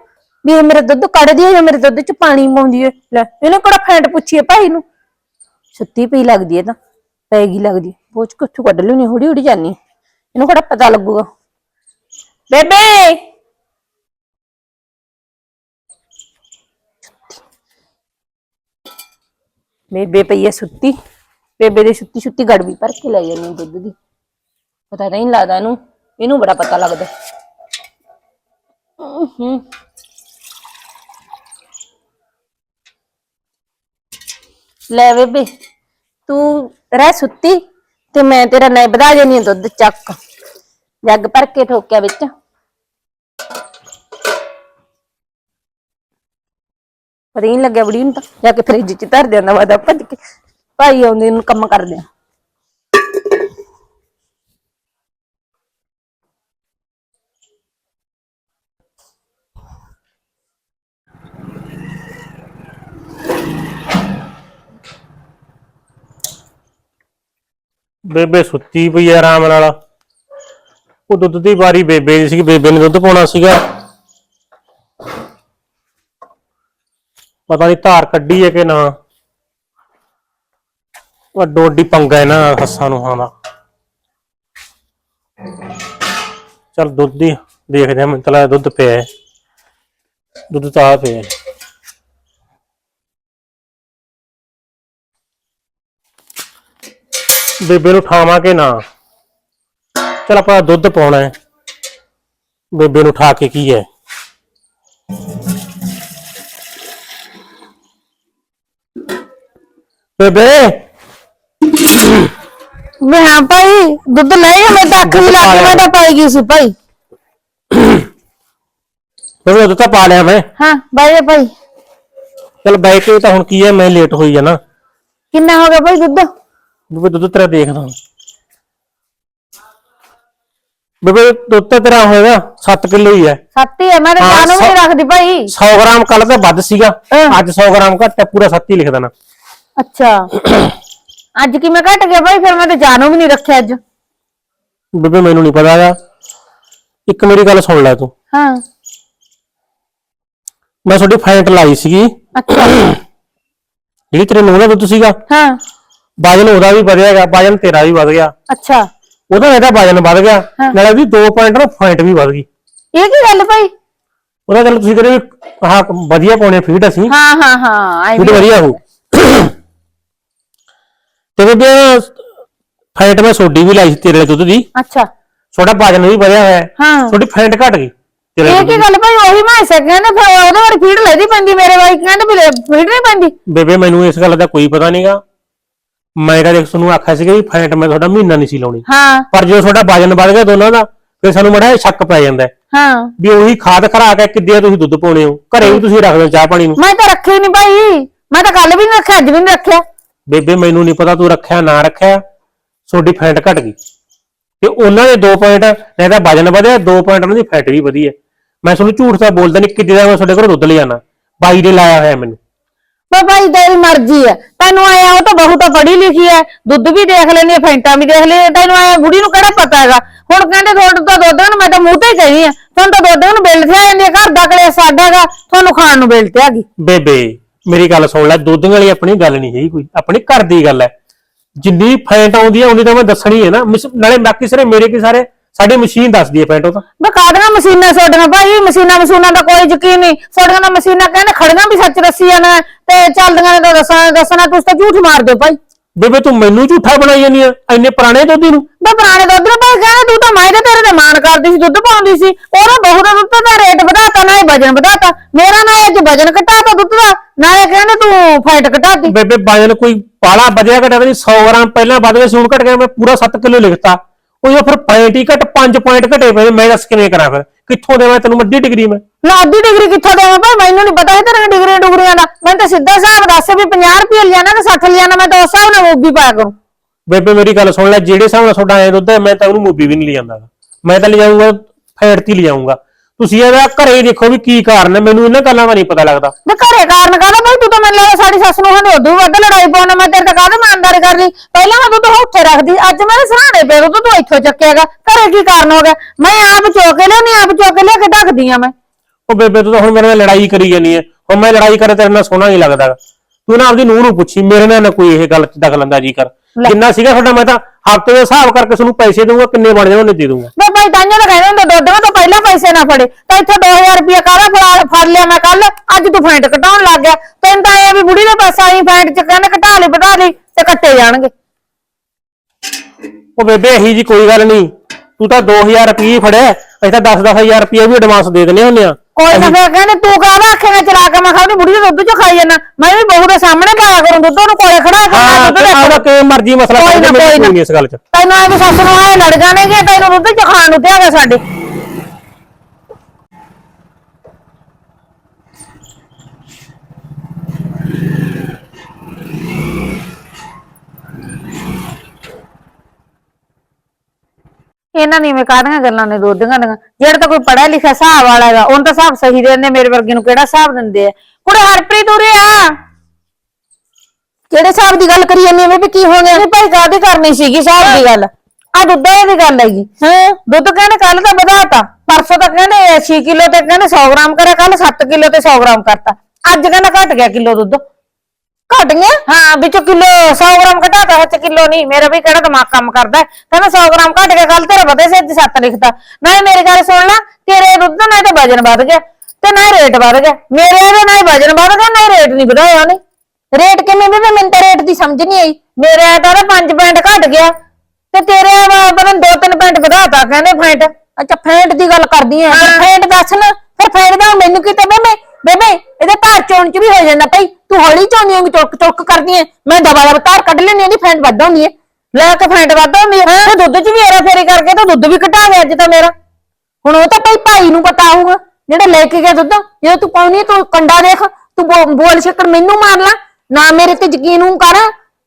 ਵੀ ਇਹ ਮੇਰੇ ਦੁੱਧ ਕੱਢਦੀ ਹੈ ਜਾਂ ਮੇਰੇ ਦੁੱਧ 'ਚ ਪਾਣੀ ਪਾਉਂਦੀ ਹੈ ਲੈ, ਇਹਨੇ ਕਿਹੜਾ ਫੈਂਟ ਪੁੱਛੀ ਹੈ ਭਾਈ ਨੂੰ? ਸੁੱਤੀ ਪਈ ਲੱਗਦੀ ਹੈ ਤਾਂ ਪੈਗੀ ਲੱਗਦੀ। ਹੈ। ਬੋਝ ਕਿੱਥੋਂ ਕੱਢ ਲਿਓ ਨਹੀਂ ਹੁੜੀ ਜਾਨੀ ਇਹਨੂੰ ਕਿਹੜਾ ਪਤਾ ਲੱਗੂਗਾ? ਬੇਬੇ। ਬੇਬੇ ਪਈ ਹੈ ਸੁੱਤੀ। ਬੇਬੇ ਦੀ ਸੁੱਤੀ ਸੁੱਤੀ ਗੜਵੀ ਭਰ ਕੇ ਲੈ ਜਾਂਦੀ ਦੁੱਧ ਦੀ। ਪਤਾ ਨਹੀਂ ਲੱਗਦਾ ਇਹਨੂੰ। ਇਹਨੂੰ ਬੜਾ ਪਤਾ ਲੱਗਦਾ। ਹੂੰ ਲੈ ਬੇਬੇ, ਤੂੰ ਰਹਿ ਸੁੱਤੀ ਤੇ ਮੈਂ ਤੇਰਾ ਨਹੀਂ ਵਧਾ ਜਾਨੀ ਆਂ ਦੁੱਧ ਚੱਕ। ਜੱਗ ਭਰ ਕੇ ਠੋਕਿਆ ਵਿੱਚ। ਪਤਾ ਹੀ ਨਹੀਂ ਲੱਗਿਆ ਬੜੀ ਨੂੰ ਤਾਂ। ਜਾ ਕੇ ਫ੍ਰਿਜ 'ਚ ਧਰ ਦਿੰਦਾ ਵਾਦਾ ਭੱਜ ਕੇ। ਭਾਈ ਆਉਂਦੇ ਨੂੰ ਕੰਮ ਕਰਦੇ ਆ। ਬੇਬੇ ਸੁੱਤੀ ਪਈ ਆ ਆਰਾਮ ਨਾਲ। ਉਹ ਦੁੱਧ ਦੀ ਵਾਰੀ ਬੇਬੇ ਦੀ ਸੀ ਬੇਬੇ ਨੇ ਦੁੱਧ ਪਾਉਣਾ ਸੀਗਾ। ਪਤਾ ਨਹੀਂ ਧਾਰ ਕੱਢੀ ਹੈ ਕਿ ਨਾ। ਉਹ ਡੋਡੀ ਪੰਗਾ ਹੈ ਨਾ ਹੱਸਾਂ ਨੂੰ ਹਾਂ ਦਾ। ਚਲ ਦੁੱਧ ਦੀ, ਦੇਖਦੇ ਹਾਂ, ਮੈਨੂੰ ਦੁੱਧ ਪਿਆ ਹੈ। ਦੁੱਧ ਤਾਂ ਪਿਆ ਹੈ। ਬੇਬੇ ਨੂੰ ਠਾਵਾਂ ਕਿ ਨਾ? ਚਲ ਆਪਾਂ ਦੁੱਧ ਪਾਉਣਾ ਹੈ। ਬੇਬੇ ਨੂੰ ਉਠਾ ਕੇ ਕੀ ਹੈ? ਬੇਬੇ! ਮੈਂ ਹਾਂ ਭਾਈ ਦੁੱਧ ਲੈ ਗਿਆ ਮੈਂ ਤਾਂ ਅੱਖ ਵੀ ਲਾ ਕੇ ਮੈਂ ਤਾਂ ਪਾਈ ਗਈ ਸੀ ਭਾਈ। ਬੇਬੇ ਦੁੱਧ ਤਾਂ ਪਾ ਲਿਆ ਮੈਂ। ਹਾਂ ਬਾਈ ਭਾਈ। ਚਲ ਬੈ ਕੇ ਤਾਂ ਹੁਣ ਕੀ ਹੈ ਮੈਂ ਲੇਟ ਹੋਈ ਜਾਣਾ। ਕਿੰਨਾ ਹੋ ਗਿਆ ਭਾਈ ਦੁੱਧ? ਬੇਬੇ ਦੁੱਧ ਤੇਰਾ ਦੇਖਦਾ ਬੇਬੇ ਦੁੱਧ ਤਾਂ ਤੇਰਾ ਹੋਏਗਾ 7 ਕਿਲੋ ਹੀ ਹੈ। ਸੱਤ ਹੀ ਹੈ ਮੈਂ ਤਾਂ ਹਾਂ, ਜਾਨੂੰ ਵੀ ਨਹੀਂ ਸੌ- ਰੱਖਦੀ ਭਾਈ। 100 ਗ੍ਰਾਮ ਕੱਲ ਤਾਂ ਵੱਧ ਸੀਗਾ ਹਾਂ। ਅੱਜ 100 ਗ੍ਰਾਮ ਘੱਟ ਹੈ ਪੂਰਾ 7 ਹੀ ਲਿਖ ਦੇਣਾ। ਅੱਛਾ। ਅੱਜ ਕਿਵੇਂ ਘਟ ਗਿਆ ਭਾਈ ਫਿਰ ਮੈਂ ਤਾਂ ਜਾਨੂੰ ਵੀ ਨਹੀਂ ਰੱਖਿਆ ਅੱਜ। ਬੇਬੇ ਮੈਨੂੰ ਨਹੀਂ ਪਤਾ ਹੈਗਾ। ਇੱਕ ਮੇਰੀ ਗੱਲ ਸੁਣ ਲੈ ਤੂੰ। ਹਾਂ। ਮੈਂ ਤੁਹਾਡੀ ਫਾਈਟ ਲਾਈ ਸੀਗੀ। ਅੱਛਾ। ਜਿਹੜੀ ਤੇਰੇ ਨੂੰਹ ਦਾ ਦੁੱਧ ਸੀਗਾ। ਹਾਂ। ਵਜਨ ਉਹਦਾ ਵੀ ਵਧਿਆਗਾ ਵਜਨ ਤੇਰਾ ਵੀ ਵਧ ਗਿਆ। ਅੱਛਾ। ਉਹਦਾ ਇਹਦਾ ਵਜਨ ਵਧ ਗਿਆ। ਹਾਂ। ਨਾਲੇ ਉਹਦੀ 2 ਪੁਆਇੰਟ ਨਾ ਫਾਈਟ ਵੀ ਵਧ ਗਈ। ਇਹ ਕੀ ਗੱਲ ਭਾਈ? ਉਹਦਾ ਗੱਲ ਤੁਸੀਂ ਕਰੇ ਵੀ ਆਹ ਵਧੀਆ ਪਾਉਣੇ ਫੀਡ ਅਸੀਂ। ਹਾਂ ਹਾਂ ਹਾਂ ਆਈ ਫੀਡ ਵਧੀਆ ਹੋ ਤੇ ਬੇਬੇ ਫਾਈਟ ਮੈਂ ਸੋਡੀ ਵੀ ਲਾਈ ਸੀ ਤੇਰੇ ਦੁੱਧ ਦੀ। ਅੱਛਾ। ਤੁਹਾਡਾ ਵਜਨ ਵੀ ਵਧਿਆ ਹੋਇਆ ਹੈ। ਹਾਂ। ਤੁਹਾਡੀ ਫਾਈਟ ਘਟ ਗਈ ਤੇਰੇ ਇਹ ਦੁੱਧ ਕੀ ਦੀ। ਗੱਲ ਭਾਈ? ਉਹੀ ਮੈਂ ਕਹਿੰਦੇ ਫਿਰ ਉਹਦੇ ਵਾਲੀ ਫੀਡ ਲੈਦੀ ਪੈਂਦੀ ਮੇਰੇ ਵਾਈ ਕਹਿੰਦੇ ਵੀ ਫੀਡ ਨਹੀਂ ਪੈਂਦੀ। ਬੇਬੇ ਮੈਨੂੰ ਇਸ ਗੱਲ ਦਾ ਕੋਈ ਪਤਾ ਨਹੀਂਗਾ ਮੈਂ ਦੇਖ ਤੁਹਾਨੂੰ ਆਖਿਆ ਸੀਗਾ ਵੀ ਫਾਈਟ ਮੈਂ ਤੁਹਾਡਾ ਮਹੀਨਾ ਨਹੀਂ ਸੀ ਲਾਉਣੀ। ਹਾਂ। ਪਰ ਜਦੋਂ ਤੁਹਾਡਾ ਵਜਨ ਵੱਧ ਗਿਆ ਦੋਨਾਂ ਦਾ ਫਿਰ ਸਾਨੂੰ ਮੜਾ ਸ਼ੱਕ ਪੈ ਜਾਂਦਾ ਹੈ। ਹਾਂ। ਵੀ ਉਹੀ ਖਾਦ ਖਰਾ ਕੇ ਕਿੱਦੇ ਤੁਸੀਂ ਦੁੱਧ ਪਾਉਣੇ ਹੋ? ਘਰੇ ਵੀ ਤੁਸੀਂ ਰੱਖਦੇ ਹੋ ਚਾਹ ਪਾਣੀ ਨੂੰ। ਮੈਂ ਤਾਂ ਰੱਖੀ ਨਹੀਂ ਭਾਈ। ਮੈਂ ਤਾਂ ਕੱਲ ਵੀ ਨਹੀਂ ਰੱਖਿਆ ਅੱਜ ਵੀ ਨਹੀਂ ਰੱਖਿਆ। ਬੇਬੇ ਮੈਨੂੰ ਨਹੀਂ ਪਤਾ ਤੂੰ ਰੱਖਿਆ ਨਾ ਰੱਖਿਆ। ਤੁਹਾਡੀ ਫੈਟ ਘਟ ਗਈ। ਤੇ ਉਹਨਾਂ ਦੇ 2 ਪੁਆਇੰਟ ਨਹੀਂ ਤਾਂ ਵਜਨ ਵਧਿਆ 2 ਪੁਆਇੰਟ ਉਹਨਾਂ ਦੀ ਫੈਟ ਵੀ ਵਧੀ ਹੈ। ਮੈਂ ਤੁਹਾਨੂੰ ਝੂਠ ਤਾਂ ਬੋਲਦਾ ਨਹੀਂ ਕਿੱਦੇ ਦਾ ਮੈਂ ਤੁਹਾਡੇ ਘਰੋਂ ਦੁੱਧ ਲੈ ਜਾਣਾ ਬਾਈ ਦੇ ਲਾਇਆ ਹੋਇਆ ਮੈਨੂੰ। ਪਰ ਭਾਈ ਤੇਰੀ ਮਰਜ਼ੀ ਹੈ ਤੈਨੂੰ ਆਇਆ, ਉਹ ਤਾਂ ਬਹੁਤ ਪੜ੍ਹੀ ਲਿਖੀ ਹੈ, ਦੁੱਧ ਵੀ ਦੇਖ ਲੈਣੀ ਹੈ, ਫੈਂਟਾ ਵੀ ਦੇਖ ਲਈ ਤੈਨੂੰ ਆਇਆ, ਬੁੜੀ ਨੂੰ ਕਿਹੜਾ ਪਤਾ ਹੈਗਾ? ਹੁਣ ਕਹਿੰਦੇ ਤੁਹਾਡੇ ਤਾਂ ਦੁੱਧ ਨੂੰ ਮੈਂ ਤਾਂ ਮੂੰਹ ਤੇ ਹੀ ਕਹੀ ਆ ਤੁਹਾਨੂੰ ਤਾਂ ਦੁੱਧ ਨੂੰ ਬਿੱਲ ਤੇ ਆ ਜਾਂਦੀ ਹੈ, ਘਰ ਦਾ ਕਲੇ ਸਾਡਾਗਾ ਤੁਹਾਨੂੰ ਖਾਣ ਨੂੰ ਬਿੱਲ ਤੇ ਆ ਗਈ। ਬੇਬੇ, ਮੇਰੀ ਗੱਲ ਸੁਣ ਲੈ, ਦੁੱਧ ਵਾਲੀ ਆਪਣੀ ਗੱਲ ਨਹੀਂ ਹੈਗੀ ਕੋਈ, ਆਪਣੀ ਘਰ ਦੀ ਗੱਲ ਹੈ। ਜਿੰਨੀ ਫੈਂਟ ਆਉਂਦੀ ਹੈ ਉਨੀ ਤਾਂ ਮੈਂ ਦੱਸਣੀ ਹੈ ਨਾ। ਮਿਸ- ਨਾਲੇ ਬਾਕੀ ਸਾਰੇ ਮੇਰੇ ਕੀ ਸਾਰੇ ਸਾਡੀ ਮਸ਼ੀਨ ਦੱਸਦੀ ਹੈ ਪੈਂਟ ਤਾਂ। ਮੈਂ ਕਾਹਦੀਆਂ ਮਸ਼ੀਨਾਂ ਛੋਡੀਆਂ ਭਾਈ? ਮਸ਼ੀਨਾਂ ਮਸ਼ੀਨਾਂ ਦਾ ਕੋਈ ਯਕੀਨ ਨਹੀਂ। ਛੋਡੀਆਂ ਦਾ ਮਸ਼ੀਨਾਂ ਕਹਿੰਦੇ ਖੜੀਆਂ ਵੀ ਸੱਚ ਦੱਸੀ ਜਾਣਾ ਤੇ ਚੱਲਦੀਆਂ ਨੇ ਤਾਂ ਦੱਸਣਾ ਦੱਸਣਾ ਤੁਸੀਂ ਤਾਂ ਝੂਠ ਮਾਰ ਦਿਓ ਭਾਈ। ਬੇਬੇ ਤੂੰ ਮੈਨੂੰ ਝੂਠਾ ਬਣਾਈ ਜਾਂਦੀ ਆ ਇੰਨੇ ਪੁਰਾਣੇ ਦੁੱਧ ਨੂੰ? ਬੇ ਪੁਰਾਣੇ ਦੁੱਧ ਨੂੰ ਭਾਈ ਕਹਿੰਦੇ ਤੂੰ ਤਾਂ ਮੈਂ ਤੇ ਤੇਰੇ ਤੇ ਮਾਨ ਕਰਦੀ ਸੀ ਦੁੱਧ ਪਾਉਂਦੀ ਸੀ। ਉਹਨੇ ਬਹੂ ਦਾ ਦੁੱਧ ਦਾ ਰੇਟ ਵਧਾਤਾ ਨਾ ਹੀ ਵਜਨ ਵਧਾਤਾ। ਮੇਰਾ ਨਾ ਅੱਜ ਵਜਨ ਘਟਾਤਾ ਦੁੱਧ ਦਾ ਨਾਲੇ ਕਹਿੰਦੇ ਤੂੰ ਫੈਟ ਘਟਾਤੀ। ਬੇਬੇ ਵਜਨ ਕੋਈ ਪਾਲਾ ਵਧਿਆ ਘਟਿਆ ਤਾਂ ਨਹੀਂ 100 ਗ੍ਰਾਮ ਪਹਿਲਾਂ ਵੱਧ ਗਿਆ ਸੀ ਹੁਣ ਘਟ ਗਿਆ ਮੈਂ ਪੂਰਾ 7 ਕਿਲੋ ਲਿਖਤਾ। ਉਹ ਜੋ ਫਿਰ ਪੁਆਇੰਟ ਹੀ ਘਟ 5 ਪੁਆਇੰਟ ਘਟੇ ਪਏ ਮੈਂ ਦੱਸ ਕਿਵੇਂ ਕਰਾਂ ਫਿਰ? ਕਿੱਥੋਂ ਦੇਵਾਂ ਤੈਨੂੰ ਵੱਡੀ ਡਿਗਰੀ ਮੈਂ? ਨਾ ਅੱਧੀ ਡਿਗਰੀ ਕਿੱਥੋਂ ਦੇਵਾਂ ਭਾਈ? ਮੈਨੂੰ ਨਹੀਂ ਪਤਾ ਇਹ ਤੇਰੇ ਡਿਗਰੀਆਂ ਡੁਗਰੀਆਂ ਦਾ। ਮੈਂ ਤਾਂ ਸਿੱਧਾ ਹਿਸਾਬ ਦੱਸ ਵੀ 50 ਰੁਪਏ ਲਿਆਣਾ ਤੇ 60 ਲਿਆਣਾ ਮੈਂ ਤਾਂ ਉਸ ਹਿਸਾਬ ਨਾਲ ਮੂਵੀ ਪਾਇਆ ਕਰੂੰ। ਬੇਬੇ ਮੇਰੀ ਗੱਲ ਸੁਣ ਲੈ ਜਿਹੜੇ ਹਿਸਾਬ ਨਾਲ ਤੁਹਾਡਾ ਐ ਦੁੱਧ ਹੈ ਮੈਂ ਤਾਂ ਉਹਨੂੰ ਮੂਵੀ ਵੀ ਨਹੀਂ ਲਿਜਾਂਦਾ ਮੈਂ ਤਾਂ ਲਿਜਾਊਂਗਾ ਫੈਟ ਤੇ ਲਿਜਾਊਂਗਾ। ਤੁਸੀਂ ਇਹਦਾ ਘਰੇ ਦੇਖੋ ਵੀ ਕੀ ਕਾਰਨ ਹੈ ਮੈਨੂੰ ਇਹਨਾਂ ਗੱਲਾਂ ਦਾ ਨਹੀਂ ਪਤਾ ਲੱਗਦਾ। ਤੇ ਘਰੇ ਕਾਰਨ ਕਾਹਦਾ ਭਾਈ ਤੂੰ ਤਾਂ ਮੈਨੂੰ ਲੱਗਦਾ ਸਾਡੀ ਸੱਸ ਨੂੰ ਉਦੋਂ ਵੱਧ ਲੜਾਈ ਪਾਉਣਾ ਮੈਂ ਤੇਰੇ ਤੇ ਕਾਹਦਾ ਇਮਾਨਦਾਰੀ ਕਰਨੀ? ਪਹਿਲਾਂ ਮੈਂ ਦੁੱਧ ਉੱਥੇ ਰੱਖਦੀ ਅੱਜ ਮੇਰੇ ਸਰਾਣੇ ਪਏ ਦੁੱਧ ਤੂੰ ਇੱਥੋਂ ਚੱਕਿਆਗਾ। ਘਰੇ ਕੀ ਕਾਰਨ ਹੋ ਗਿਆ? ਮੈਂ ਆਪ ਚੋਕ ਕੇ ਲਿਆਉਣੀ ਆਪ ਚੋਕ ਕੇ ਲਿਆ ਕੇ ਢੱਕਦੀ ਆ ਮੈਂ। ਉਹ ਬੇਬੇ ਤੂੰ ਤਾਂ ਹੁਣ ਮੇਰੇ ਨਾਲ ਲੜਾਈ ਕਰੀ ਜਾਨੀ ਹੈ ਹੁਣ ਮੈਂ ਲੜਾਈ ਕਰੇ ਤੇਰੇ ਨਾਲ ਸੋਹਣਾ ਨਹੀਂ ਲੱਗਦਾ ਗਾ। ਤੂੰ ਨਾ ਆਪਦੀ ਨੂੰਹ ਨੂੰ ਪੁੱਛੀ ਮੇਰੇ ਨਾਲ ਨਾ ਕੋਈ ਇਹ ਗੱਲ ਚ ਦਖਲਅੰਦਾਜ਼ੀ ਕਰ। ਜਿੰਨਾ ਸੀਗਾ ਤੁਹਾਡਾ? ਮੈਂ ਤਾਂ ਹਫ਼ਤੇ ਦੇ ਹਿਸਾਬ ਕਰਕੇ ਤੁਹਾਨੂੰ ਪੈਸੇ ਦਊਂਗਾ ਕਿੰਨੇ ਬਣ ਜਾਣਗੇ ਦੇ ਦਊਂਗਾ। ਮੈਂ ਭਾਈ ਤਾਂਿਆਂ ਤਾਂ ਕਹਿੰਦੇ ਹੁੰਦੇ ਦੁੱਧ ਤੋਂ ਪਹਿਲਾਂ ਪੈਸੇ ਨਾ ਫੜੇ। ਤਾਂ ਇੱਥੇ 2000 ਰੁਪਏ ਕਾਹਦਾ ਫੜਾ ਫੜ ਲਿਆ ਮੈਂ ਕੱਲ ਅੱਜ ਤੂੰ ਫੈਂਟ ਘਟਾਉਣ ਲੱਗ ਗਿਆ। ਤੈਨੂੰ ਤਾਂ ਇਹ ਵੀ ਬੁੜੀ ਦਾ ਪੈਸਾ ਆਈ ਫੈਂਟ ਚ ਕਹਿੰਦੇ ਘਟਾ ਲਈ ਵਧਾ ਲਈ ਤੇ ਕੱਟੇ ਜਾਣਗੇ। ਉਹ ਬੇਬੇ ਇਹੀ ਜੀ ਕੋਈ ਗੱਲ ਨਹੀਂ। ਤੂੰ ਤਾਂ 2000 ਰੁਪਏ ਫੜਿਆ। ਅਸੀਂ ਤਾਂ 10-10000 ਰੁਪਏ ਵੀ ਐਡਵਾਂਸ ਦੇ ਦਿੰਦੇ ਹੁੰਦੇ ਆ ਕੋਈ ਨਾ ਫੇਰ ਕਹਿੰਦੇ ਤੂੰ ਕਾਹਦਾ ਆਖੇਗਾ ਚਲਾ ਕੇ ਮੈਂ ਖਾਣੀ ਬੁੜੀ ਦੇ ਦੁੱਧ ਚ ਖਾਈ ਜਾਣਾ ਮੈਂ ਵੀ ਬਹੂ ਦੇ ਸਾਹਮਣੇ ਪਾਇਆ ਕਰੂੰ ਦੁੱਧ ਉਹਨੂੰ ਕੋਲੇ ਖੜਾ ਕੇ ਮੈਂ ਦੁੱਧ ਤੇ ਆਪਦਾ ਕਿਵੇਂ ਮਰਜ਼ੀ ਮਸਲਾ ਕੋਈ ਨਾ, ਦੇ ਕੋਈ। ਕੋਈ ਇਸ ਗੱਲ 'ਚ। ਤੈਨੂੰ ਐ ਵੀ ਸੱਸ ਨੂੰ ਆਏ ਲੜ ਜਾਣਗੇ ਤੈਨੂੰ ਦੁੱਧ ਚ ਖਾਣ ਨੂੰ ਤੇ ਆ ਸਾਡੇ। ਇਹਨਾਂ ਨੇ ਮੈਂ ਕਾਹਦੀਆਂ ਗੱਲਾਂ ਨੇ ਦੋਦੀਆਂ ਦੀਆਂ? ਜਿਹੜਾ ਤਾਂ ਕੋਈ ਪੜਿਆ ਲਿਖਿਆ ਹਿਸਾਬ ਵਾਲਾ ਹੈਗਾ ਉਹਨੂੰ ਤਾਂ ਹਿਸਾਬ ਸਹੀ ਦਿੰਦੇ ਮੇਰੇ ਵਰਗੇ ਨੂੰ ਕਿਹੜਾ ਹਿਸਾਬ ਦਿੰਦੇ ਆ? ਕੁੜੇ ਹਰਪ੍ਰੀਤ ਉਰੇ ਆ। ਕਿਹੜੇ ਹਿਸਾਬ ਦੀ ਗੱਲ ਕਰੀ ਜਾਂਦੀ ਐ ਵੀ ਕੀ ਹੋ ਗਿਆ? ਇਹ ਭਾਈ ਕਾਹਦੀ ਕਰਨੀ ਸੀਗੀ ਹਿਸਾਬ ਦੀ ਗੱਲ? ਆ ਦੁੱਧ ਦੀ ਗੱਲ ਹੈਗੀ। ਹਾਂ। ਦੁੱਧ ਕਹਿੰਦੇ ਕੱਲ ਤਾਂ ਵਧਾਤਾ ਪਰਸੋਂ ਤਾਂ ਕਹਿੰਦੇ 6 ਕਿਲੋ ਤੇ ਕਹਿੰਦੇ 100 ਗ੍ਰਾਮ ਕਰਿਆ ਕੱਲ 7 ਕਿਲੋ ਤੇ 100 ਗ੍ਰਾਮ ਕਰਤਾ। ਅੱਜ ਕਹਿੰਦਾ ਘਟ ਗਿਆ ਕਿਲੋ ਦੁੱਧ। ਘਟ ਗਿਆ ਹਾਂ ਵਿੱਚੋਂ ਕਿਲੋ 100 ਗ੍ਰਾਮ ਘਟਾਤਾ ਸੱਚ ਕਿਲੋ ਨਹੀਂ। ਮੇਰਾ ਵੀ ਕਿਹੜਾ ਦਿਮਾਗ ਕੰਮ ਕਰਦਾ ਹੈ। ਕਹਿੰਦਾ 100 ਗ੍ਰਾਮ ਘਟ ਗਿਆ ਕੱਲ ਤੇਰਾ ਵਧੇ ਸੀ 7 ਲਿਖਤਾ। ਨਾ ਮੇਰੀ ਗੱਲ ਸੁਣ ਲੈ ਤੇਰੇ ਦੁੱਧ ਦਾ ਨਾ ਤਾਂ ਵਜਨ ਵੱਧ ਗਿਆ ਤੇ ਨਾ ਰੇਟ ਵੱਧ ਗਿਆ। ਮੇਰੇ ਇਹਦੇ ਨਾ ਹੀ ਵਜਨ ਵੱਧ ਗਿਆ ਨਾ ਹੀ ਰੇਟ ਨਹੀਂ ਵਧਾਇਆ ਉਹਨੇ। ਰੇਟ ਕਿਵੇਂ ਬੇਬੇ ਮੈਨੂੰ ਤਾਂ ਰੇਟ ਦੀ ਸਮਝ ਨਹੀਂ ਆਈ। ਮੇਰੇ ਤਾਂ ਨਾ 5 ਪੁਆਇੰਟ ਘਟ ਗਿਆ ਤੇ ਤੇਰੇ ਬਰਨ 2-3 ਪੁਆਇੰਟ ਵਧਾਤਾ ਕਹਿੰਦੇ ਪੁਆਇੰਟ ਅੱਛਾ ਫੈਂਟ ਦੀ ਗੱਲ ਕਰਦੀ ਐ ਹਾਂ। ਫੈਂਟ ਦੱਸ ਨਾ ਫਿਰ ਫੈਂਟ ਦਾ ਮੈਨੂੰ ਕੀ ਤਾਂ ਬੇਬੇ ਬੇਬੇ ਇਹਦੇ ਧਾਰ ਚੋਣ ਚ ਵੀ ਹੋ ਜਾਂਦਾ ਭਾਈ। ਤੂੰ ਹੌਲੀ ਚਾਉਂਦੀ ਐ ਚੁੱਕ ਚੁੱਕ ਕਰਦੀ ਐ ਮੈਂ ਦਬਾ ਦਬਾ ਧਾਰ ਕੱਢ ਲੈਣੀ ਉਹਦੀ ਫੈਂਟ ਵੱਧ ਹੁੰਦੀ ਐ ਲੈ ਕੇ ਪੁਆਇੰਟ ਵੱਧ ਹੁੰਦੀ ਹੈ ਤੇ ਦੁੱਧ 'ਚ ਵੀ ਏਰਾ ਫੇਰੀ ਕਰਕੇ ਤਾਂ ਦੁੱਧ ਵੀ ਘਟਾ ਗਿਆ ਅੱਜ ਤਾਂ ਮੇਰਾ। ਹੁਣ ਉਹ ਤਾਂ ਭਾਈ ਭਾਈ ਨੂੰ ਪਤਾ ਹੋਊਗਾ, ਜਿਹੜਾ ਲੈ ਕੇ ਗਿਆ ਦੁੱਧ। ਜਦੋਂ ਤੂੰ ਪਾਉਣੀ ਤੂੰ ਕੰਡਾ ਦੇਖ, ਤੂੰ ਬੋ- ਬੋਲ ਸ਼ੱਕਰ ਮੈਨੂੰ ਮਾਰ ਲੈ। ਨਾ ਮੇਰੇ ਤੇ ਯਕੀਨ ਨੂੰ ਕਰ।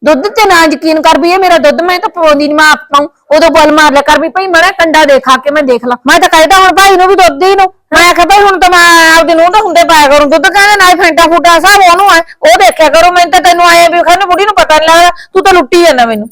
ਦੁੱਧ ਤੇ ਨਾ ਯਕੀਨ ਕਰ ਵੀ ਇਹ ਮੇਰਾ ਦੁੱਧ, ਮੈਂ ਤਾਂ ਪਾਉਂਦੀ ਨਹੀਂ ਮੈਂ ਆਪ ਪਾਉਂ ਉਦੋਂ ਬੋਲ ਮਾਰ ਲਿਆ ਕਰ ਵੀ ਭਾਈ ਮੜਾ ਕੰਡਾ ਦੇਖਾ ਕੇ ਮੈਂ ਦੇਖ ਲਾ। ਮੈਂ ਤਾਂ ਕਹਿੰਦਾ ਹੁਣ ਭਾਈ ਨੂੰ ਵੀ ਦੁੱਧ ਹੀ ਨੂੰ। ਮੈਂ ਆਖਿਆ ਭਾਈ ਹੁਣ ਤਾਂ ਮੈਂ ਆਪਦੇ ਨੂੰਹ ਤਾਂ ਹੁੰਦੇ ਪਾਇਆ ਕਰੂੰ ਦੁੱਧ। ਕਹਿੰਦੇ ਨਾ ਹੀ ਫੈਂਟਾ ਫੂਟਾ ਸਭ ਉਹਨੂੰ ਆ। ਉਹ ਦੇਖਿਆ ਕਰੋ ਮੈਂ ਤਾਂ ਤੈਨੂੰ ਆਏ ਵੀ ਖਾਨੂੰ ਬੁੜੀ ਨੂੰ ਪਤਾ ਨਹੀਂ ਲੱਗਦਾ। ਤੂੰ ਤਾਂ ਲੁੱਟੀ ਜਾਂਦਾ ਮੈਨੂੰ।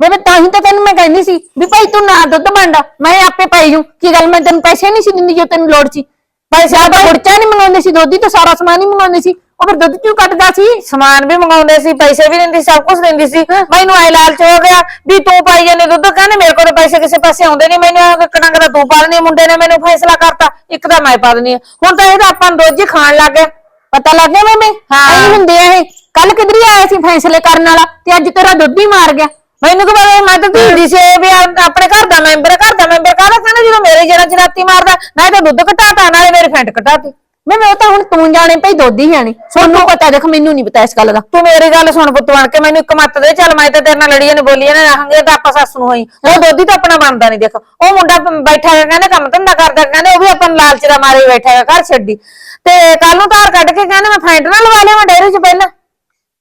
ਬੇਬੇ ਤਾਂ ਹੀ ਤਾਂ ਤੈਨੂੰ ਮੈਂ ਕਹਿੰਦੀ ਸੀ ਵੀ ਭਾਈ ਤੂੰ ਨਾ ਦੁੱਧ ਮੰਡਾ ਮੈਂ ਆਪੇ ਪਾਈ ਜੂ ਕੀ ਗੱਲ, ਮੈਂ ਤੈਨੂੰ ਪੈਸੇ ਨਹੀਂ ਸੀ ਦਿੰਦੀ ਜੋ ਤੈਨੂੰ ਲੋੜ ਸੀ। ਆ ਤਾਂ ਖੁਰਚਾ ਨਹੀਂ ਮੰਗਾਉਂਦੇ ਸੀ ਦੁੱਧ ਹੀ ਤਾਂ ਸਾਰਾ ਸਮਾਨ ਹੀ ਮੰਗਾਉਂਦੇ ਸੀ। ਉਹ ਫਿਰ ਦੁੱਧ ਕਿਉਂ ਕੱਟਦਾ ਸੀ? ਸਮਾਨ ਵੀ ਮੰਗਾਉਂਦੇ ਸੀ ਪੈਸੇ ਵੀ ਦਿੰਦੀ ਸਭ ਕੁਝ ਦਿੰਦੀ ਸੀ। ਮੈਨੂੰ ਐ ਲਾਲਚ ਹੋ ਗਿਆ ਵੀ ਤੂੰ ਪਾਈ ਜਾਂਦੀ ਦੁੱਧ ਕਹਿੰਦੇ ਮੇਰੇ ਕੋਲ ਪੈਸੇ ਕਿਸੇ ਪਾਸੇ ਆਉਂਦੇ ਨਹੀਂ ਮੈਨੂੰ ਕਣਕ ਦਾ ਤੂੰ ਪਾ ਦਿੰਦੀ ਹੈ, ਮੁੰਡੇ ਨੇ ਮੈਨੂੰ ਫੈਸਲਾ ਕਰਤਾ ਇੱਕ ਤਾਂ ਮੈਂ ਪਾ ਦਿੰਦੀ। ਹੁਣ ਤਾਂ ਇਹਦਾ ਆਪਾਂ ਰੋਜ਼ ਹੀ ਖਾਣ ਲੱਗ ਗਿਆ ਪਤਾ ਲੱਗ ਗਿਆ ਬੇਬੇ ਹਾਂ। ਐਂ ਹੁੰਦੇ ਆ ਇਹ। ਕੱਲ ਕਿਧਰੀ ਆਇਆ ਸੀ ਫੈਸਲੇ ਕਰਨ ਵਾਲਾ ਤੇ ਅੱਜ ਤੇਰਾ ਦੁੱਧ ਹੀ ਮਾਰ ਗਿਆ। ਮੈਨੂੰ ਕੀ ਮੈਂ ਤਾਂ ਧੀਂਦੀ ਸੀ ਇਹ ਵੀ ਆ- ਆਪਣੇ ਘਰ ਦਾ ਮੈਂਬਰ ਘਰ ਦਾ ਮੈਂਬਰ ਕਾਹਦਾ ਕਹਿੰਦਾ ਜਦੋਂ ਮੇਰੇ ਜਿਹੜਾ ਚਨਾਤੀ ਮਾਰਦਾ ਨਾ ਤਾਂ ਦੁੱਧ ਘਟਾਤਾ ਨਾ ਮੇਰੀ ਫੈਂਟ ਘਟਾਤੀ। ਮੈਂ ਉਹ ਤਾਂ ਹੁਣ ਤੂੰ ਜਾਣੇ ਭਾਈ ਹੀ ਜਾਣੇ ਸੋਨੂੰ ਪਤਾ ਦੇਖ ਮੈਨੂੰ ਨਹੀਂ ਪਤਾ ਇਸ ਗੱਲ ਦਾ। ਤੂੰ ਮੇਰੀ ਗੱਲ ਸੁਣ ਪੁੱਤ ਬਣ ਕੇ ਮੈਨੂੰ ਇੱਕ ਮੱਤ ਦੇ ਚੱਲ ਮੈਂ ਤਾਂ ਤੇਰੇ ਨਾਲ ਲੜੀਆਂ ਨੇ ਬੋਲੀਆਂ ਨੇ ਰਹਾਂਗੇ ਤਾਂ ਆਪਾਂ ਸੱਸ ਨੂੰ ਹੋਈ। ਉਹ ਦੋਦੀ ਤਾਂ ਆਪਣਾ ਬਣਦਾ ਨਹੀਂ ਦੇਖ। ਉਹ ਮੁੰਡਾ ਪ- ਬੈਠਾ ਹੈਗਾ ਕਹਿੰਦਾ ਕੰਮ ਧੰਦਾ ਕਰਦਾ ਕਹਿੰਦੇ ਉਹ ਵੀ ਆਪਾਂ ਨੂੰ ਲਾਲਚ ਦਾ ਮਾਰੇ ਹੀ ਬੈਠਾ ਹੈਗਾ ਘਰ ਛੱਡੀ। ਤੇ ਕੱਲ ਨੂੰ ਧਾਰ ਕੱਢ ਕੇ ਕਹਿੰਦੇ ਮੈਂ ਫੈਂਟ ਨਾਲ ਲਵਾ ਲਿਆ ਮੈਂ ਡੇਰੇ 'ਚ ਪਹਿਲਾਂ।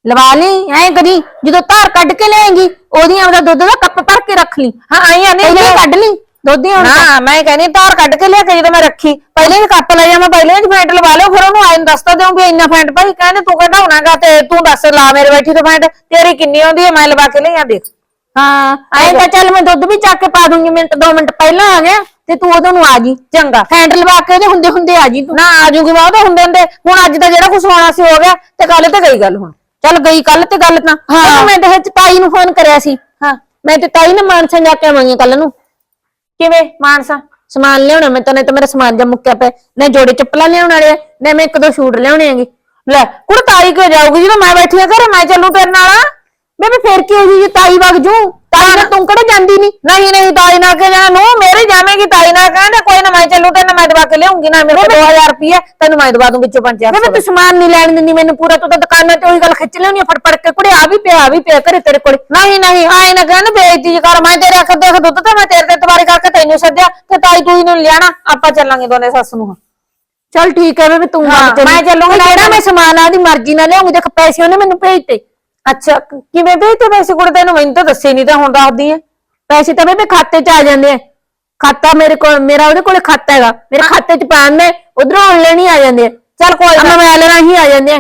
ਲਵਾ ਲਈ ਐ ਕਦੀ ਜਦੋਂ ਧਾਰ ਕੱਢ ਕੇ ਲਿਆਏਗੀ ਉਹਦੀਆਂ ਆਪਦਾ ਦੁੱਧ ਦਾ ਕੱਪ ਭਰ ਕੇ ਰੱਖ ਲਈ। ਹਾਂ ਆਈਆਂ ਨਹੀਂ ਪਹਿਲਾਂ ਹੀ ਕੱਢ ਲਈ ਦੁੱਧ ਹੀ ਹੁਣ ਨਾ ਮੈਂ ਕਹਿੰਦੀ ਧਾਰ ਕੱਢ ਕੇ ਲਿਆ ਕੇ ਜਦੋਂ ਮੈਂ ਰੱਖੀ ਪਹਿਲੇ ਹੀ ਕੱਪ ਲੈ ਜਾ ਮੈਂ ਪਹਿਲੇ ਹੀ ਫੈਂਟ ਲਵਾ ਲਿਓ ਫਿਰ ਉਹਨੂੰ ਆਇਨ ਦੱਸਦਾ ਵੀ ਇੰਨਾ ਫੈਂਟ ਭਾਈ ਕਹਿੰਦੇ ਤੂੰ ਕਢਾਉਣਾਗਾ ਤੇ ਤੂੰ ਦੱਸ ਲਾ ਮੇਰੇ ਬੈਠੀ ਤੋਂ ਫੈਂਟ ਤੇਰੀ ਕਿੰਨੀ ਆਉਂਦੀ ਹੈ ਮੈਂ ਲਵਾ ਕੇ ਲਿਆ ਦੇਖ। ਹਾਂ ਐਂ ਤਾਂ ਚੱਲ ਮੈਂ ਦੁੱਧ ਵੀ ਚੱਕ ਕੇ ਪਾ ਦੂੰਗੀ ਮਿੰਟ ਦੋ ਮਿੰਟ ਪਹਿਲਾਂ ਆ ਗਿਆ ਤੇ ਤੂੰ ਉਦੋਂ ਨੂੰ ਆ ਜੀ। ਚੰਗਾ। ਹੈਂਡਲ ਲਵਾ ਕੇ ਉਹਦੇ ਹੁੰਦੇ ਹੁੰਦੇ ਆ ਜੀ ਤੂੰ। ਨਾ ਆ ਜੂਗੀ ਮੈਂ ਉਹਦੇ ਹੁੰਦੇ ਹੁੰਦੇ ਹੁਣ ਅੱਜ ਦਾ ਜਿਹੜਾ ਕੁਝ ਹੋਣਾ ਸੀ ਹੋ ਗਿਆ ਤੇ ਕੱਲ ਤੇ ਗਈ ਗੱਲ ਹੁਣ। ਚੱਲ ਗਈ ਕੱਲ ਤੇ ਗੱਲ ਤਾਂ। ਹਾਂ। ਮੈਂ ਤੇ ਤਾਈ ਨੂੰ ਫੋਨ ਕਰਿਆ ਸੀ। ਹਾਂ। ਮੈਂ ਤੇ ਤਾਈ ਨੇ ਮਾਨਸਾ ਜਾ ਕੇ ਆਵਾਂਗੀ ਕੱਲ ਨੂੰ। ਕਿਵੇਂ ਮਾਨਸਾ? ਸਮਾਨ ਲਿਆਉਣਾ ਮੈਂ ਤਾਂ ਨਹੀਂ ਤਾਂ ਮੇਰਾ ਸਮਾਨ ਜਾਂ ਮੁੱਕਿਆ ਪਿਆ। ਨਾ ਜੋੜੇ ਚੱਪਲਾਂ ਲਿਆਉਣ ਵਾਲੇ ਆ ਨਾ ਮੈਂ ਇੱਕ ਦੋ ਸ਼ੂਟ ਲਿਆਉਣੇ ਹੈਗੇ। ਲੈ ਕੁੜ ਤਾਈ ਕਿਉਂ ਜਾਊਗੀ? ਜਦੋਂ ਮੈਂ ਬੈਠੀ ਆ ਘਰੇ ਮੈਂ ਚੱਲੂ ਤੇਰੇ ਨਾਲ। ਬੇਬੇ ਫੇਰ ਕੀ ਜੇ ਤਾਈ ਵਗ ਜੂ? ਤਾਈ ਨਾਲ ਤੂੰ ਕਿਹੜੇ ਜਾਂਦੀ ਨਹੀਂ ਨਹੀਂ ਨਹੀਂ ਤਾਈ ਨਾਲ ਕੇ ਜਾਣਾ ਨੂੰ ਮੇਰੇ ਜਾਵੇਂਗੀ ਤਾਈ ਨਾਲ ਕਹਿੰਦੇ ਕੋਈ ਨਾ ਮੈਂ ਚੱਲੂ ਤੇ ਨਾ ਮੈਂ ਦਵਾ ਕੇ ਲਿਆਉਂਗੀ ਨਾ ਮੇਰੇ ਕੋਲ 2000 ਰੁਪਏ ਤੈਨੂੰ ਮੈਂ ਦਵਾ ਦੂੰ ਵਿੱਚੋਂ 5000 ਬੇਬੇ ਤੂੰ ਸਮਾਨ ਨਹੀਂ ਲੈਣ ਦਿੰਦੀ ਮੈਨੂੰ ਪੂਰਾ ਤੂੰ ਤਾਂ ਦੁਕਾਨਾਂ ਤੇ ਉਹੀ ਗੱਲ ਖਿੱਚ ਆ ਫੜ ਫੜ ਕੇ ਕੁੜੇ ਆ ਵੀ ਪਿਆ ਆ ਵੀ ਪਿਆ ਘਰੇ ਤੇਰੇ ਕੋਲ। ਨਹੀਂ ਨਹੀਂ ਆਏ ਨਾ ਕਹਿੰਦੇ ਬੇਇੱਜ਼ਤੀ ਕਰ ਮੈਂ ਤੇਰੇ ਅੱਖ ਦੇਖ ਦੁੱਧ ਤੇ ਮੈਂ ਤੇਰੇ ਤੇ ਤਵਾਰੀ ਕਰਕੇ ਤੈਨੂੰ ਸੱਦਿਆ ਤੇ ਤਾਈ ਤੂੰ ਇਹਨੂੰ ਲਿਆਣਾ ਆਪਾਂ ਚੱਲਾਂਗੇ ਦੋਨੇ ਸੱਸ ਨੂੰ ਚੱਲ ਠੀਕ ਹੈ ਬੇਬੇ ਤੂੰ ਹਾਂ। ਮੈਂ ਚੱਲੂੰਗੀ ਜਿਹੜਾ। ਮੈਂ ਸਮਾਨ ਆਦੀ ਮਰਜ਼ੀ ਨਾਲ ਲਿਆਉਂਗੀ ਦੇਖ ਪੈਸੇ ਉਹਨੇ ਮੈਨੂੰ ਭੇਜਤੇ। ਅੱਛਾ ਕ- ਕਿਵੇਂ ਭੇਜਤੇ ਪੈਸੇ ਕੁੜ ਤੈਨੂੰ? ਮੈਨੂੰ ਤਾਂ ਦੱਸੇ ਨਹੀਂ ਤਾਂ ਹੁਣ ਦੱਸਦੀ ਐ। ਪੈਸੇ ਤਾਂ ਬੇਬੇ ਖਾਤੇ 'ਚ ਆ ਜਾਂਦੇ ਆ ਖਾਤਾ ਮੇਰੇ ਕੋਲ ਮੇਰਾ ਉਹਦੇ ਕੋਲੇ ਖਾਤਾ ਹੈਗਾ। ਮੇਰੇ ਖਾਤੇ 'ਚ ਪਾਣ ਨੇ ਉਧਰੋਂ ਆਨਲਾਈਨ ਹੀ ਆ ਜਾਂਦੇ ਆ ਚੱਲ ਕੋਈ ਨਾ। ਮੋਬਾਈਲ ਰਾਹੀਂ ਆ ਜਾਂਦੇ ਆ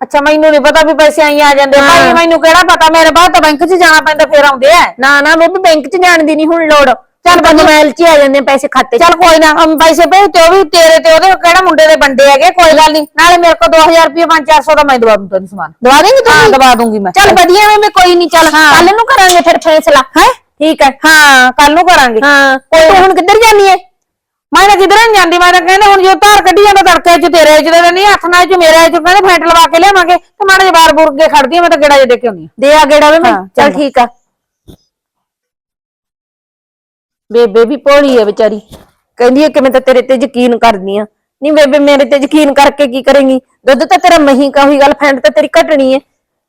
ਅੱਛਾ ਮੈਨੂੰ ਨਹੀਂ ਪਤਾ ਵੀ ਪੈਸੇ ਆਈ ਆ ਜਾਂਦੇ। ਭਾਈ ਹਾਂ। ਮੈਨੂੰ ਕਿਹੜਾ ਪਤਾ? ਮੇਰੇ ਬਾਅਦ ਤਾਂ ਬੈਂਕ 'ਚ ਜਾਣਾ ਪੈਂਦਾ ਫੇਰ ਆਉਂਦੇ ਆ ਨਾ ਨਾ ਬੇਬੇ ਬੈਂਕ 'ਚ ਜਾਣ ਦੀ ਨਹੀਂ ਹੁਣ ਲੋੜ। ਚੱਲ ਮੋਬਾਈਲ 'ਚ ਹੀ ਆ ਜਾਂਦੇ ਆ ਪੈਸੇ ਖਾਤੇ 'ਚ। ਚੱਲ ਕੋਈ ਨਾ ਅਮ ਪੈਸੇ ਭੇਜ ਤੇ ਉਹ ਵੀ ਤੇਰੇ ਤੇ ਉਹਦੇ ਕਿਹੜਾ ਮੁੰਡੇ ਦੇ ਬੰਦੇ ਹੈਗੇ ਕੋਈ ਗੱਲ ਨਹੀਂ। ਨਾਲੇ ਮੇਰੇ ਕੋਲ 2000 ਰੁਪਏ 5-400 ਦਾ ਮੈਂ ਦਵਾ ਦੂੰ ਤੈਨੂੰ ਸਮਾਨ। ਦਵਾ ਦੇਂਗੀ ਤੂੰ? ਹਾਂ? ਦਵਾ ਦੂੰਗੀ ਮੈਂ। ਚੱਲ ਵਧੀਆ ਵੇ ਮੈਂ ਕੋਈ ਨਹੀਂ ਚੱਲ ਕੱਲ ਨੂੰ ਕਰਾਂਗੇ ਫਿਰ ਫੈਸਲਾ। ਹੈ? ਠੀਕ ਹੈ। ਹਾਂ ਕੱਲ ਨੂੰ ਕਰਾਂਗੇ। ਹਾਂ ਤੂੰ ਹੁਣ ਕਿੱਧਰ ਜਾਨੀ ਹੈ ਮੈਂ ਤਾਂ ਕਿਧਰੇ ਨਹੀਂ ਜਾਂਦੀ ਮੈਂ ਤਾਂ ਕਹਿੰਦੇ ਹੁਣ ਜੋ ਧਾਰ ਕੱਢੀ ਜਾਂਦਾ ਤੜਕੇ ਚ ਤੇਰੇ ਚ ਦੇ ਨਹੀਂ ਹੱਥ ਨਾਲ ਚ ਮੇਰੇ ਚ ਕਹਿੰਦੇ ਫੈਂਟ ਲਵਾ ਕੇ ਲਿਆਵਾਂਗੇ। ਤੇ ਮਾੜੇ ਜਿਹੇ ਬਾਰ ਬੁਰ ਕੇ ਖੜਦੀ ਆ ਮੈਂ ਤਾਂ ਗੇੜਾ ਜੇ ਦੇ ਕੇ ਆਉਂਦੀ ਆ। ਦੇ ਆ ਗੇੜਾ ਵੇ ਮੈਂ। ਹਾਂ, ਚੱਲ ਚੰਗਾ। ਠੀਕ ਆ। ਬੇਬੇ ਵੀ ਭੋਲੀ ਹੈ ਵਿਚਾਰੀ। ਕਹਿੰਦੀ ਹੈ ਕਿ ਮੈਂ ਤਾਂ ਤੇਰੇ ਤੇ ਯਕੀਨ ਕਰਦੀ ਆ। ਨਹੀਂ ਬੇਬੇ, ਮੇਰੇ ਤੇ ਯਕੀਨ ਕਰਕੇ ਕੀ ਕਰੇਂਗੀ? ਦੁੱਧ ਤਾਂ ਤੇਰਾ ਮਹੀਂ ਕਾ ਹੋਈ ਗੱਲ, ਫੈਂਟ ਤਾਂ ਤੇਰੀ ਘਟਣੀ ਹੈ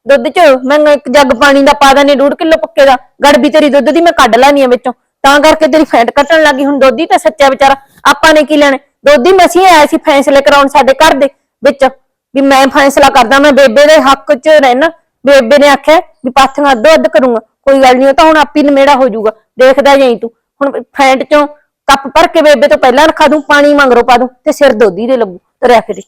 ਦੁੱਧ ਚ ਮੈਂ ਇੱਕ ਜੱਗ ਪਾਣੀ ਦਾ ਪਾ ਦਾਨੇ ਡੂਢ ਕਿਲੋ ਪੱਕੇ ਦਾ। ਗੜਬੀ ਤੇਰੀ ਦੁੱਧ ਦੀ ਮੈਂ ਕੱਢ ਲੈਣੀ ਆ ਵਿੱਚੋਂ। ਤਾਂ ਕਰਕੇ ਤੇਰੀ ਫੈਂਟ ਕੱਟਣ ਲੱਗੀ। ਹੁਣ ਦੋਧੀ ਤਾਂ ਸੱਚਾ ਵਿਚਾਰਾ। ਆਪਾਂ ਨੇ ਕੀ ਲੈਣਾ? ਦੋਧੀ ਮਸੀਂ ਆਇਆ ਸੀ ਫੈਸਲੇ ਕਰਾਉਣ ਸਾਡੇ ਘਰ ਦੇ ਵਿੱਚ। ਵੀ ਮੈਂ ਫੈਸਲਾ ਕਰਦਾ, ਮੈਂ ਬੇਬੇ ਦੇ ਹੱਕ 'ਚ ਰਹਿਣਾ। ਬੇਬੇ ਨੇ ਆਖਿਆ ਵੀ ਪਾਥੀਆਂ ਅੱਧੋ ਅੱਧ ਕਰੂੰਗਾ। ਕੋਈ ਗੱਲ ਨਹੀਂ ਉਹ ਤਾਂ ਹੁਣ ਆਪੀ ਨਮੇੜਾ ਹੋ ਜਾਊਗਾ। ਦੇਖਦਾ ਜਾਈ ਤੂੰ। ਹੁਣ ਫੈਂਟ ਚੋਂ ਕੱਪ ਭਰ ਕੇ ਬੇਬੇ ਤੋਂ ਪਹਿਲਾਂ ਰਖਾ ਦੂੰ, ਪਾਣੀ ਮੰਗਰੋ ਪਾ ਦੂੰ ਤੇ ਸਿਰ ਦੋਧੀ ਦੇ ਲੱਗੂ, ਤਰਿਆ ਫਿਰੇ।